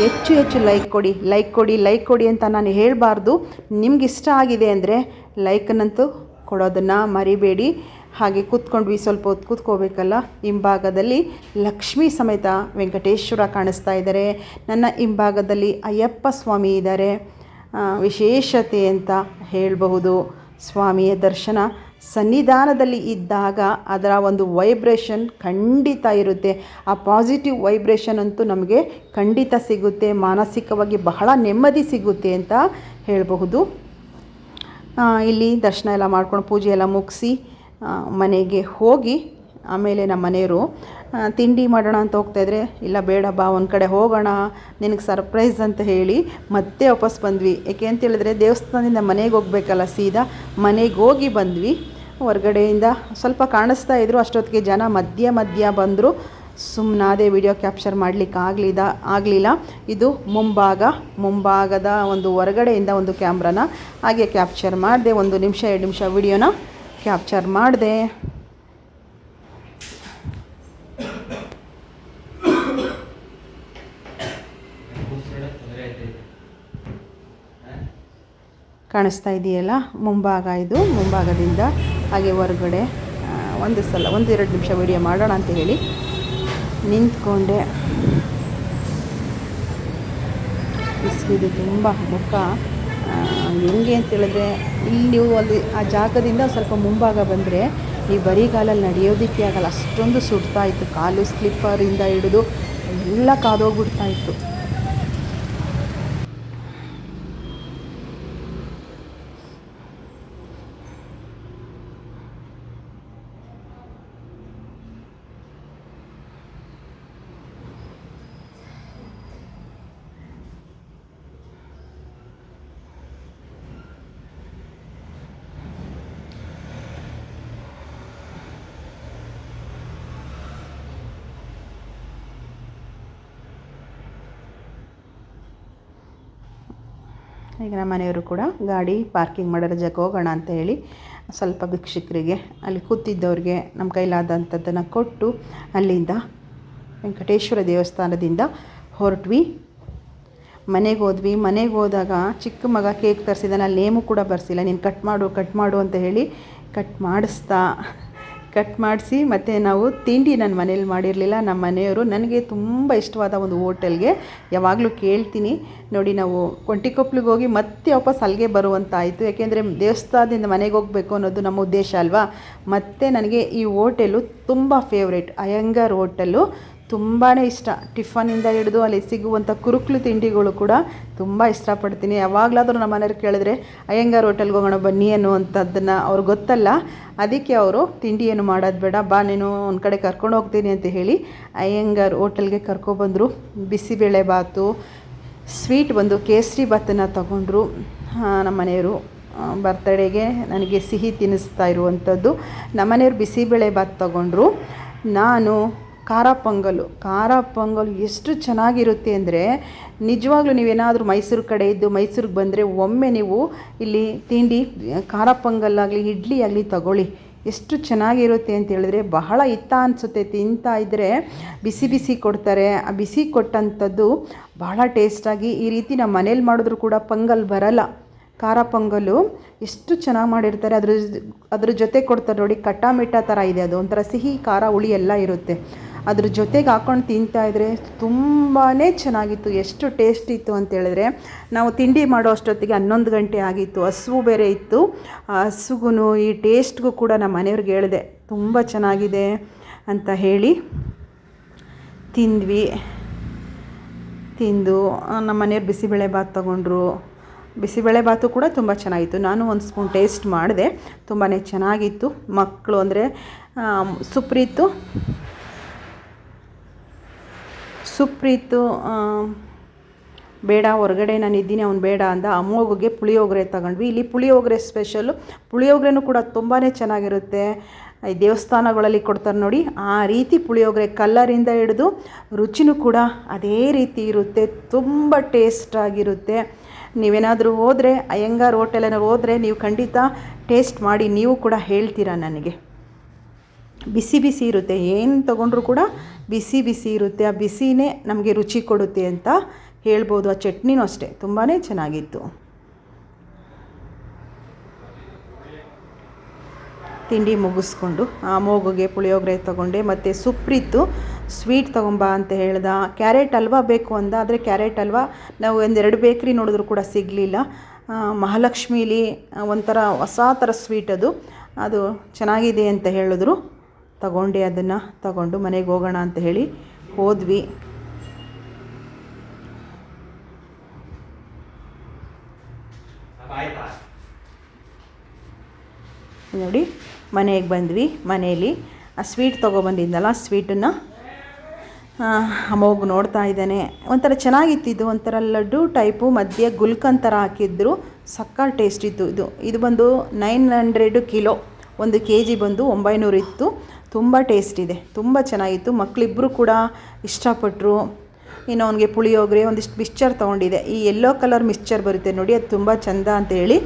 ಹೆಚ್ಚು ಹೆಚ್ಚು ಲೈಕ್ ಕೊಡಿ ಲೈಕ್ ಕೊಡಿ ಲೈಕ್ ಕೊಡಿ ಅಂತ ನಾನು ಹೇಳಬಾರ್ದು. ನಿಮ್ಗೆ ಇಷ್ಟ ಆಗಿದೆ ಅಂದರೆ ಲೈಕನ್ನಂತೂ ಕೊಡೋದನ್ನು ಮರಿಬೇಡಿ. ಹಾಗೆ ಕೂತ್ಕೊಂಡ್ವಿ ಸ್ವಲ್ಪ ಹೊತ್ತು ಕೂತ್ಕೋಬೇಕಲ್ಲ, ಹಿಂಭಾಗದಲ್ಲಿ ಲಕ್ಷ್ಮೀ ಸಮೇತ ವೆಂಕಟೇಶ್ವರ ಕಾಣಿಸ್ತಾ ಇದ್ದಾರೆ. ನನ್ನ ಹಿಂಭಾಗದಲ್ಲಿ ಅಯ್ಯಪ್ಪ ಸ್ವಾಮಿ ಇದ್ದಾರೆ. ವಿಶೇಷತೆ ಅಂತ ಹೇಳಬಹುದು. ಸ್ವಾಮಿಯ ದರ್ಶನ ಸನ್ನಿಧಾನದಲ್ಲಿ ಇದ್ದಾಗ ಅದರ ಒಂದು ವೈಬ್ರೇಷನ್ ಖಂಡಿತ ಇರುತ್ತೆ. ಆ ಪಾಸಿಟಿವ್ ವೈಬ್ರೇಷನ್ ಅಂತೂ ನಮಗೆ ಖಂಡಿತ ಸಿಗುತ್ತೆ, ಮಾನಸಿಕವಾಗಿ ಬಹಳ ನೆಮ್ಮದಿ ಸಿಗುತ್ತೆ ಅಂತ ಹೇಳಬಹುದು. ಇಲ್ಲಿ ದರ್ಶನ ಎಲ್ಲ ಮಾಡ್ಕೊಂಡು ಪೂಜೆ ಎಲ್ಲ ಮುಗಿಸಿ ಮನೆಗೆ ಹೋಗಿ ಆಮೇಲೆ ನಮ್ಮ ಮನೆಯವರು ತಿಂಡಿ ಮಾಡೋಣ ಅಂತ ಹೋಗ್ತಾಯಿದ್ರೆ ಇಲ್ಲ ಬೇಡ ಬಾ, ಒಂದು ಕಡೆ ಹೋಗೋಣ, ನಿನಗೆ ಸರ್ಪ್ರೈಸ್ ಅಂತ ಹೇಳಿ ಮತ್ತೆ ವಾಪಸ್ ಬಂದ್ವಿ. ಏಕೆ ಅಂತ ಹೇಳಿದ್ರೆ ದೇವಸ್ಥಾನದಿಂದ ಮನೆಗೆ ಹೋಗ್ಬೇಕಲ್ಲ ಸೀದಾ, ಮನೆಗೆ ಹೋಗಿ ಬಂದ್ವಿ. ಹೊರಗಡೆಯಿಂದ ಸ್ವಲ್ಪ ಕಾಣಿಸ್ತಾ ಇದ್ರು. ಅಷ್ಟೊತ್ತಿಗೆ ಜನ ಮಧ್ಯ ಮಧ್ಯ ಬಂದರು. ಸುಮ್ಮನಾದೆ ವಿಡಿಯೋ ಕ್ಯಾಪ್ಚರ್ ಮಾಡಲಿಕ್ಕೆ ಆಗಲಿದ ಆಗಲಿಲ್ಲ. ಇದು ಮುಂಭಾಗ. ಮುಂಭಾಗದ ಒಂದು ಹೊರಗಡೆಯಿಂದ ಒಂದು ಕ್ಯಾಮ್ರಾನ ಹಾಗೆ ಕ್ಯಾಪ್ಚರ್ ಮಾಡಿದೆ. ಒಂದು ನಿಮಿಷ, ಎರಡು ನಿಮಿಷ ವಿಡಿಯೋನ ಕ್ಯಾಪ್ಚರ್ ಮಾಡಿದೆ. ಕಾಣಿಸ್ತಾ ಇದೆಯಲ್ಲ? ಮುಂಭಾಗ ಇದು. ಮುಂಭಾಗದಿಂದ ಹಾಗೆ ಹೊರಗಡೆ ಒಂದು ಸಲ, ಒಂದು ಎರಡು ನಿಮಿಷ ವೀಡಿಯೋ ಮಾಡೋಣ ಅಂತ ಹೇಳಿ ನಿಂತ್ಕೊಂಡೆ. ಬಿಸಿಲಿದೆ ತುಂಬ ಮುಖ. ಹೆಂಗೆ ಅಂತೇಳಿದ್ರೆ ಇಲ್ಲಿ ನೀವು ಅಲ್ಲಿ ಆ ಜಾಗದಿಂದ ಸ್ವಲ್ಪ ಮುಂಭಾಗ ಬಂದರೆ ಈ ಬರಿಗಾಲಲ್ಲಿ ನಡೆಯೋದಕ್ಕೆ ಆಗಲ್ಲ. ಅಷ್ಟೊಂದು ಸುಡ್ತಾ ಇತ್ತು, ಕಾಲು ಸ್ಲಿಪ್ಪರಿಂದ ಹಿಡಿದು ಎಲ್ಲ ಕಾದೋಗ್ಬಿಡ್ತಾ ಇತ್ತು. ಈಗ ನಮ್ಮ ಮನೆಯವರು ಕೂಡ ಗಾಡಿ ಪಾರ್ಕಿಂಗ್ ಮಾಡೋ ರಜಕ್ಕೆ ಹೋಗೋಣ ಅಂತ ಹೇಳಿ ಸ್ವಲ್ಪ ಭಿಕ್ಷಕರಿಗೆ, ಅಲ್ಲಿ ಕೂತಿದ್ದವ್ರಿಗೆ ನಮ್ಮ ಕೈಲಾದಂಥದ್ದನ್ನು ಕೊಟ್ಟು ಅಲ್ಲಿಂದ ವೆಂಕಟೇಶ್ವರ ದೇವಸ್ಥಾನದಿಂದ ಹೊರಟ್ವಿ. ಮನೆಗೆ ಹೋದ್ವಿ. ಮನೆಗೆ ಹೋದಾಗ ಚಿಕ್ಕ ಮಗ ಕೇಕ್ ತರಿಸಿದ ನಾನು ನೇಮು ಕೂಡ ಬರ್ಸಿಲ್ಲ. ನೀನು ಕಟ್ ಮಾಡು ಕಟ್ ಮಾಡು ಅಂತ ಹೇಳಿ ಕಟ್ ಮಾಡಿಸ್ತಾ ಕಟ್ ಮಾಡಿಸಿ ಮತ್ತು ನಾವು ತಿಂಡಿ ನನ್ನ ಮನೇಲಿ ಮಾಡಿರಲಿಲ್ಲ, ನಮ್ಮ ಮನೆಯವರು ನನಗೆ ತುಂಬ ಇಷ್ಟವಾದ ಒಂದು ಹೋಟೆಲ್ಗೆ ಯಾವಾಗಲೂ ಕೇಳ್ತೀನಿ. ನೋಡಿ ನಾವು ಕೊಂಟಿಕೊಪ್ಲಿಗೆ ಹೋಗಿ ಮತ್ತೆ ವಾಪಸ್ ಅಲ್ಲಿಗೆ ಬರುವಂತಾಯಿತು. ಯಾಕೆಂದರೆ ದೇವಸ್ಥಾನದಿಂದ ಮನೆಗೆ ಹೋಗಬೇಕು ಅನ್ನೋದು ನಮ್ಮ ಉದ್ದೇಶ ಅಲ್ವಾ? ಮತ್ತು ನನಗೆ ಈ ಹೋಟೆಲು ತುಂಬ ಫೇವ್ರೇಟ್ ಅಯ್ಯಂಗಾರ್ ಹೋಟೆಲು. ತುಂಬಾ ಇಷ್ಟ. ಟಿಫನಿಂದ ಹಿಡಿದು ಅಲ್ಲಿ ಸಿಗುವಂಥ ಕುರುಕ್ಲು ತಿಂಡಿಗಳು ಕೂಡ ತುಂಬ ಇಷ್ಟಪಡ್ತೀನಿ. ಯಾವಾಗಲಾದರೂ ನಮ್ಮ ಮನೆಯವ್ರು ಕೇಳಿದ್ರೆ, ಅಯ್ಯಂಗಾರ್ ಹೋಟೆಲ್ಗೆ ಹೋಗೋಣ ಬನ್ನಿ ಅನ್ನುವಂಥದ್ದನ್ನು ಅವ್ರಿಗೆ ಗೊತ್ತಲ್ಲ. ಅದಕ್ಕೆ ಅವರು ತಿಂಡಿ ಏನು ಮಾಡೋದು ಬೇಡ, ಬಾ, ನೀನು ಒಂದು ಕಡೆ ಕರ್ಕೊಂಡು ಹೋಗ್ತೀನಿ ಅಂತ ಹೇಳಿ ಅಯ್ಯಂಗಾರ್ ಹೋಟೆಲ್ಗೆ ಕರ್ಕೊಬಂದರು ಬಿಸಿಬೇಳೆ ಬಾತು ಸ್ವೀಟ್ ಬಂದು ಕೇಸರಿ ಬಾತನ್ನು ತಗೊಂಡ್ರು. ನಮ್ಮ ಮನೆಯವರು ಬರ್ತಡೇಗೆ ನನಗೆ ಸಿಹಿ ತಿನ್ನಿಸ್ತಾ ಇರುವಂಥದ್ದು. ನಮ್ಮನೆಯವ್ರು ಬಿಸಿಬೇಳೆ ಬಾತ್ ತಗೊಂಡ್ರು. ನಾನು ಖಾರ ಪೊಂಗಲು, ಖಾರ ಪೊಂಗಲ್ ಎಷ್ಟು ಚೆನ್ನಾಗಿರುತ್ತೆ ಅಂದರೆ ನಿಜವಾಗ್ಲೂ ನೀವೇನಾದರೂ ಮೈಸೂರು ಕಡೆ ಇದ್ದು ಮೈಸೂರಿಗೆ ಬಂದರೆ ಒಮ್ಮೆ ನೀವು ಇಲ್ಲಿ ತಿಂಡಿ, ಖಾರ ಪೊಂಗಲ್ಲಾಗಲಿ ಇಡ್ಲಿ ಆಗಲಿ ತಗೊಳ್ಳಿ. ಎಷ್ಟು ಚೆನ್ನಾಗಿರುತ್ತೆ ಅಂತ ಹೇಳಿದ್ರೆ ಬಹಳ ಹಿತ ಅನಿಸುತ್ತೆ. ತಿಂತಾ ಇದ್ದರೆ ಬಿಸಿ ಬಿಸಿ ಕೊಡ್ತಾರೆ. ಆ ಬಿಸಿ ಕೊಟ್ಟಂಥದ್ದು ಬಹಳ ಟೇಸ್ಟಾಗಿ ಈ ರೀತಿ ನಮ್ಮ ಮನೇಲಿ ಮಾಡಿದ್ರು ಕೂಡ ಪೊಂಗಲ್ ಬರಲ್ಲ. ಖಾರ ಪೊಂಗಲು ಎಷ್ಟು ಚೆನ್ನಾಗಿ ಮಾಡಿರ್ತಾರೆ. ಅದ್ರ ಅದ್ರ ಜೊತೆ ಕೊಡ್ತಾರೆ ನೋಡಿ ಕಟ್ಟಾಮಿಟ್ಟ ಥರ ಇದೆ. ಅದು ಒಂಥರ ಸಿಹಿ, ಖಾರ, ಹುಳಿ ಎಲ್ಲ ಇರುತ್ತೆ. ಅದ್ರ ಜೊತೆಗೆ ಹಾಕೊಂಡು ತಿಂತಾ ಇದ್ರೆ ತುಂಬಾ ಚೆನ್ನಾಗಿತ್ತು. ಎಷ್ಟು ಟೇಸ್ಟ್ ಇತ್ತು ಅಂತ ಹೇಳಿದ್ರೆ, ನಾವು ತಿಂಡಿ ಮಾಡೋ ಅಷ್ಟೊತ್ತಿಗೆ ಹನ್ನೊಂದು ಗಂಟೆ ಆಗಿತ್ತು. ಹಸುವು ಬೇರೆ ಇತ್ತು. ಹಸುಗೂ ಈ ಟೇಸ್ಟ್ಗೂ ಕೂಡ ನಮ್ಮ ಮನೆಯವ್ರಿಗೆ ಹೇಳಿದೆ, ತುಂಬ ಚೆನ್ನಾಗಿದೆ ಅಂತ ಹೇಳಿ ತಿಂದ್ವಿ. ತಿಂದು, ನಮ್ಮ ಮನೆಯವ್ರು ಬಿಸಿಬೇಳೆ ಭಾತ್ ತೊಗೊಂಡ್ರು. ಬಿಸಿಬೇಳೆ ಭಾತು ಕೂಡ ತುಂಬ ಚೆನ್ನಾಗಿತ್ತು. ನಾನು ಒಂದು ಸ್ಪೂನ್ ಟೇಸ್ಟ್ ಮಾಡಿದೆ ತುಂಬಾ ಚೆನ್ನಾಗಿತ್ತು. ಮಕ್ಕಳು ಅಂದರೆ ಸುಪ್ರೀತು ಸುಪ್ರೀತು ಬೇಡ, ಹೊರಗಡೆ ನಾನು ಇದ್ದೀನಿ, ಅವ್ನು ಬೇಡ ಅಂದ. ಅಮ್ಮೋಗಿಗೆ ಪುಳಿಯೋಗರೆ ತಗೊಂಡ್ವಿ. ಇಲ್ಲಿ ಪುಳಿಯೋಗರೆ ಸ್ಪೆಷಲ್ಲು ಪುಳಿಯೋಗರೆನೂ ಕೂಡ ತುಂಬಾ ಚೆನ್ನಾಗಿರುತ್ತೆ. ಈ ದೇವಸ್ಥಾನಗಳಲ್ಲಿ ಕೊಡ್ತಾರೆ ನೋಡಿ. ಆ ರೀತಿ ಪುಳಿಯೋಗರೆ ಕಲ್ಲರಿಂದ ಹಿಡಿದು ರುಚಿನೂ ಕೂಡ ಅದೇ ರೀತಿ ಇರುತ್ತೆ. ತುಂಬ ಟೇಸ್ಟಾಗಿರುತ್ತೆ ನೀವೇನಾದರೂ ಹೋದರೆ, ಅಯ್ಯಂಗಾರ್ ಹೋಟೆಲೇನಾದ್ರು ಹೋದರೆ ನೀವು ಖಂಡಿತ ಟೇಸ್ಟ್ ಮಾಡಿ ನೀವು ಕೂಡ ಹೇಳ್ತೀರಾ ನನಗೆ? ಬಿಸಿ ಬಿಸಿ ಇರುತ್ತೆ. ಏನು ತೊಗೊಂಡ್ರೂ ಕೂಡ ಬಿಸಿ ಬಿಸಿ ಇರುತ್ತೆ. ಆ ಬಿಸಿನೇ ನಮಗೆ ರುಚಿ ಕೊಡುತ್ತೆ ಅಂತ ಹೇಳ್ಬೋದು. ಆ ಚಟ್ನಿನೂ ಅಷ್ಟೇ. ತುಂಬಾ ಚೆನ್ನಾಗಿತ್ತು. ತಿಂಡಿ ಮುಗಿಸ್ಕೊಂಡು ಆ ಮೋಗುಗೆ ಪುಳಿಯೋಗರೆ ತೊಗೊಂಡೆ. ಮತ್ತು ಸುಪ್ರಿತ್ತು ಸ್ವೀಟ್ ತೊಗೊಂಬ ಅಂತ ಹೇಳ್ದ. ಕ್ಯಾರೆಟ್ ಹಲ್ವಾ ಬೇಕು ಅಂದ. ಆದರೆ ಕ್ಯಾರೆಟ್ ಹಲ್ವಾ ನಾವು ಒಂದೆರಡು ಬೇಕ್ರಿ ನೋಡಿದ್ರು ಕೂಡ ಸಿಗಲಿಲ್ಲ. ಮಹಾಲಕ್ಷ್ಮೀಲಿ ಒಂಥರ ಹೊಸ ಥರ ಸ್ವೀಟ್ ಅದು. ಅದು ಚೆನ್ನಾಗಿದೆ ಅಂತ ಹೇಳಿದ್ರು. ತಗೊಂಡೆ ಅದನ್ನು ತಗೊಂಡು ಮನೆಗೆ ಹೋಗೋಣ ಅಂತ ಹೇಳಿ ಹೋದ್ವಿ. ನೋಡಿ, ಮನೆಗೆ ಬಂದ್ವಿ. ಮನೆಯಲ್ಲಿ ಆ ಸ್ವೀಟ್ ತೊಗೊಬಂದಿದ್ನಲ್ಲ ಸ್ವೀಟನ್ನು ಅಮೋಗ್ ನೋಡ್ತಾ ಇದ್ದಾನೆ. ಒಂಥರ ಚೆನ್ನಾಗಿತ್ತು ಇದು, ಒಂಥರ ಲಡ್ಡು ಟೈಪು, ಮಧ್ಯೆ ಗುಲ್ಕನ್ ಥರ ಹಾಕಿದ್ರು. ಸಕ್ಕ ಟೇಸ್ಟ್ ಇತ್ತು ಇದು. ಇದು ಬಂದು ನೈನ್ ಹಂಡ್ರೆಡು ಕಿಲೋ ಒಂದು ಕೆ ಜಿ ಬಂದು ಒಂಬೈನೂರು ಇತ್ತು. ತುಂಬ ಟೇಸ್ಟ್ ಇದೆ. ತುಂಬ ಚೆನ್ನಾಗಿತ್ತು. ಮಕ್ಕಳಿಬ್ಬರು ಕೂಡ ಇಷ್ಟಪಟ್ಟರು ಇನ್ನು ಅವನಿಗೆ ಪುಳಿಯೋಗರೆ ಒಂದಿಷ್ಟು ಮಿಕ್ಸ್ಚರ್ ತೊಗೊಂಡಿದೆ. ಈ ಯೆಲ್ಲೋ ಕಲರ್ ಮಿಕ್ಸ್ಚರ್ ಬರುತ್ತೆ ನೋಡಿ, ಅದು ತುಂಬ ಚೆಂದ ಅಂತ ಹೇಳಿ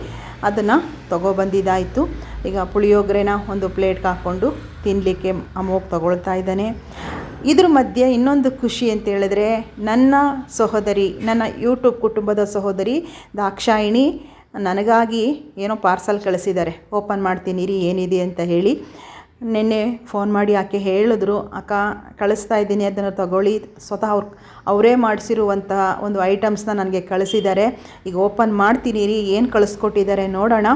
ಅದನ್ನು ತೊಗೊಬಂದಿದ್ದಾಯಿತು. ಈಗ ಪುಳಿಯೋಗರೆನ ಒಂದು ಪ್ಲೇಟ್ಗೆ ಹಾಕ್ಕೊಂಡು ತಿನ್ನಲಿಕ್ಕೆ ಅಮೋಗ್ ತೊಗೊಳ್ತಾ ಇದ್ದಾನೆ. ಇದ್ರ ಮಧ್ಯೆ ಇನ್ನೊಂದು ಖುಷಿ ಅಂತ ಹೇಳಿದ್ರೆ, ನನ್ನ ಸಹೋದರಿ, ನನ್ನ ಯೂಟ್ಯೂಬ್ ಕುಟುಂಬದ ಸಹೋದರಿ ದಾಕ್ಷಾಯಿಣಿ ನನಗಾಗಿ ಏನೋ ಪಾರ್ಸಲ್ ಕಳಿಸಿದ್ದಾರೆ. ಓಪನ್ ಮಾಡ್ತೀನಿ ರೀ ಏನಿದೆ ಅಂತ ಹೇಳಿ. ನಿನ್ನೆ ಫೋನ್ ಮಾಡಿ ಆಕೆ ಹೇಳಿದ್ರು, ಅಕ್ಕ, ಕಳಿಸ್ತಾ ಇದ್ದೀನಿ, ಅದನ್ನು ತಗೊಳ್ಳಿ. ಸ್ವತಃ ಅವ್ರು, ಅವರೇ ಮಾಡಿಸಿರುವಂತಹ ಒಂದು ಐಟಮ್ಸ್ನ ನನಗೆ ಕಳಿಸಿದ್ದಾರೆ ಈಗ ಓಪನ್ ಮಾಡ್ತೀನಿ, ರೀ, ಏನು ಕಳಿಸ್ಕೊಟ್ಟಿದ್ದಾರೆ ನೋಡೋಣ.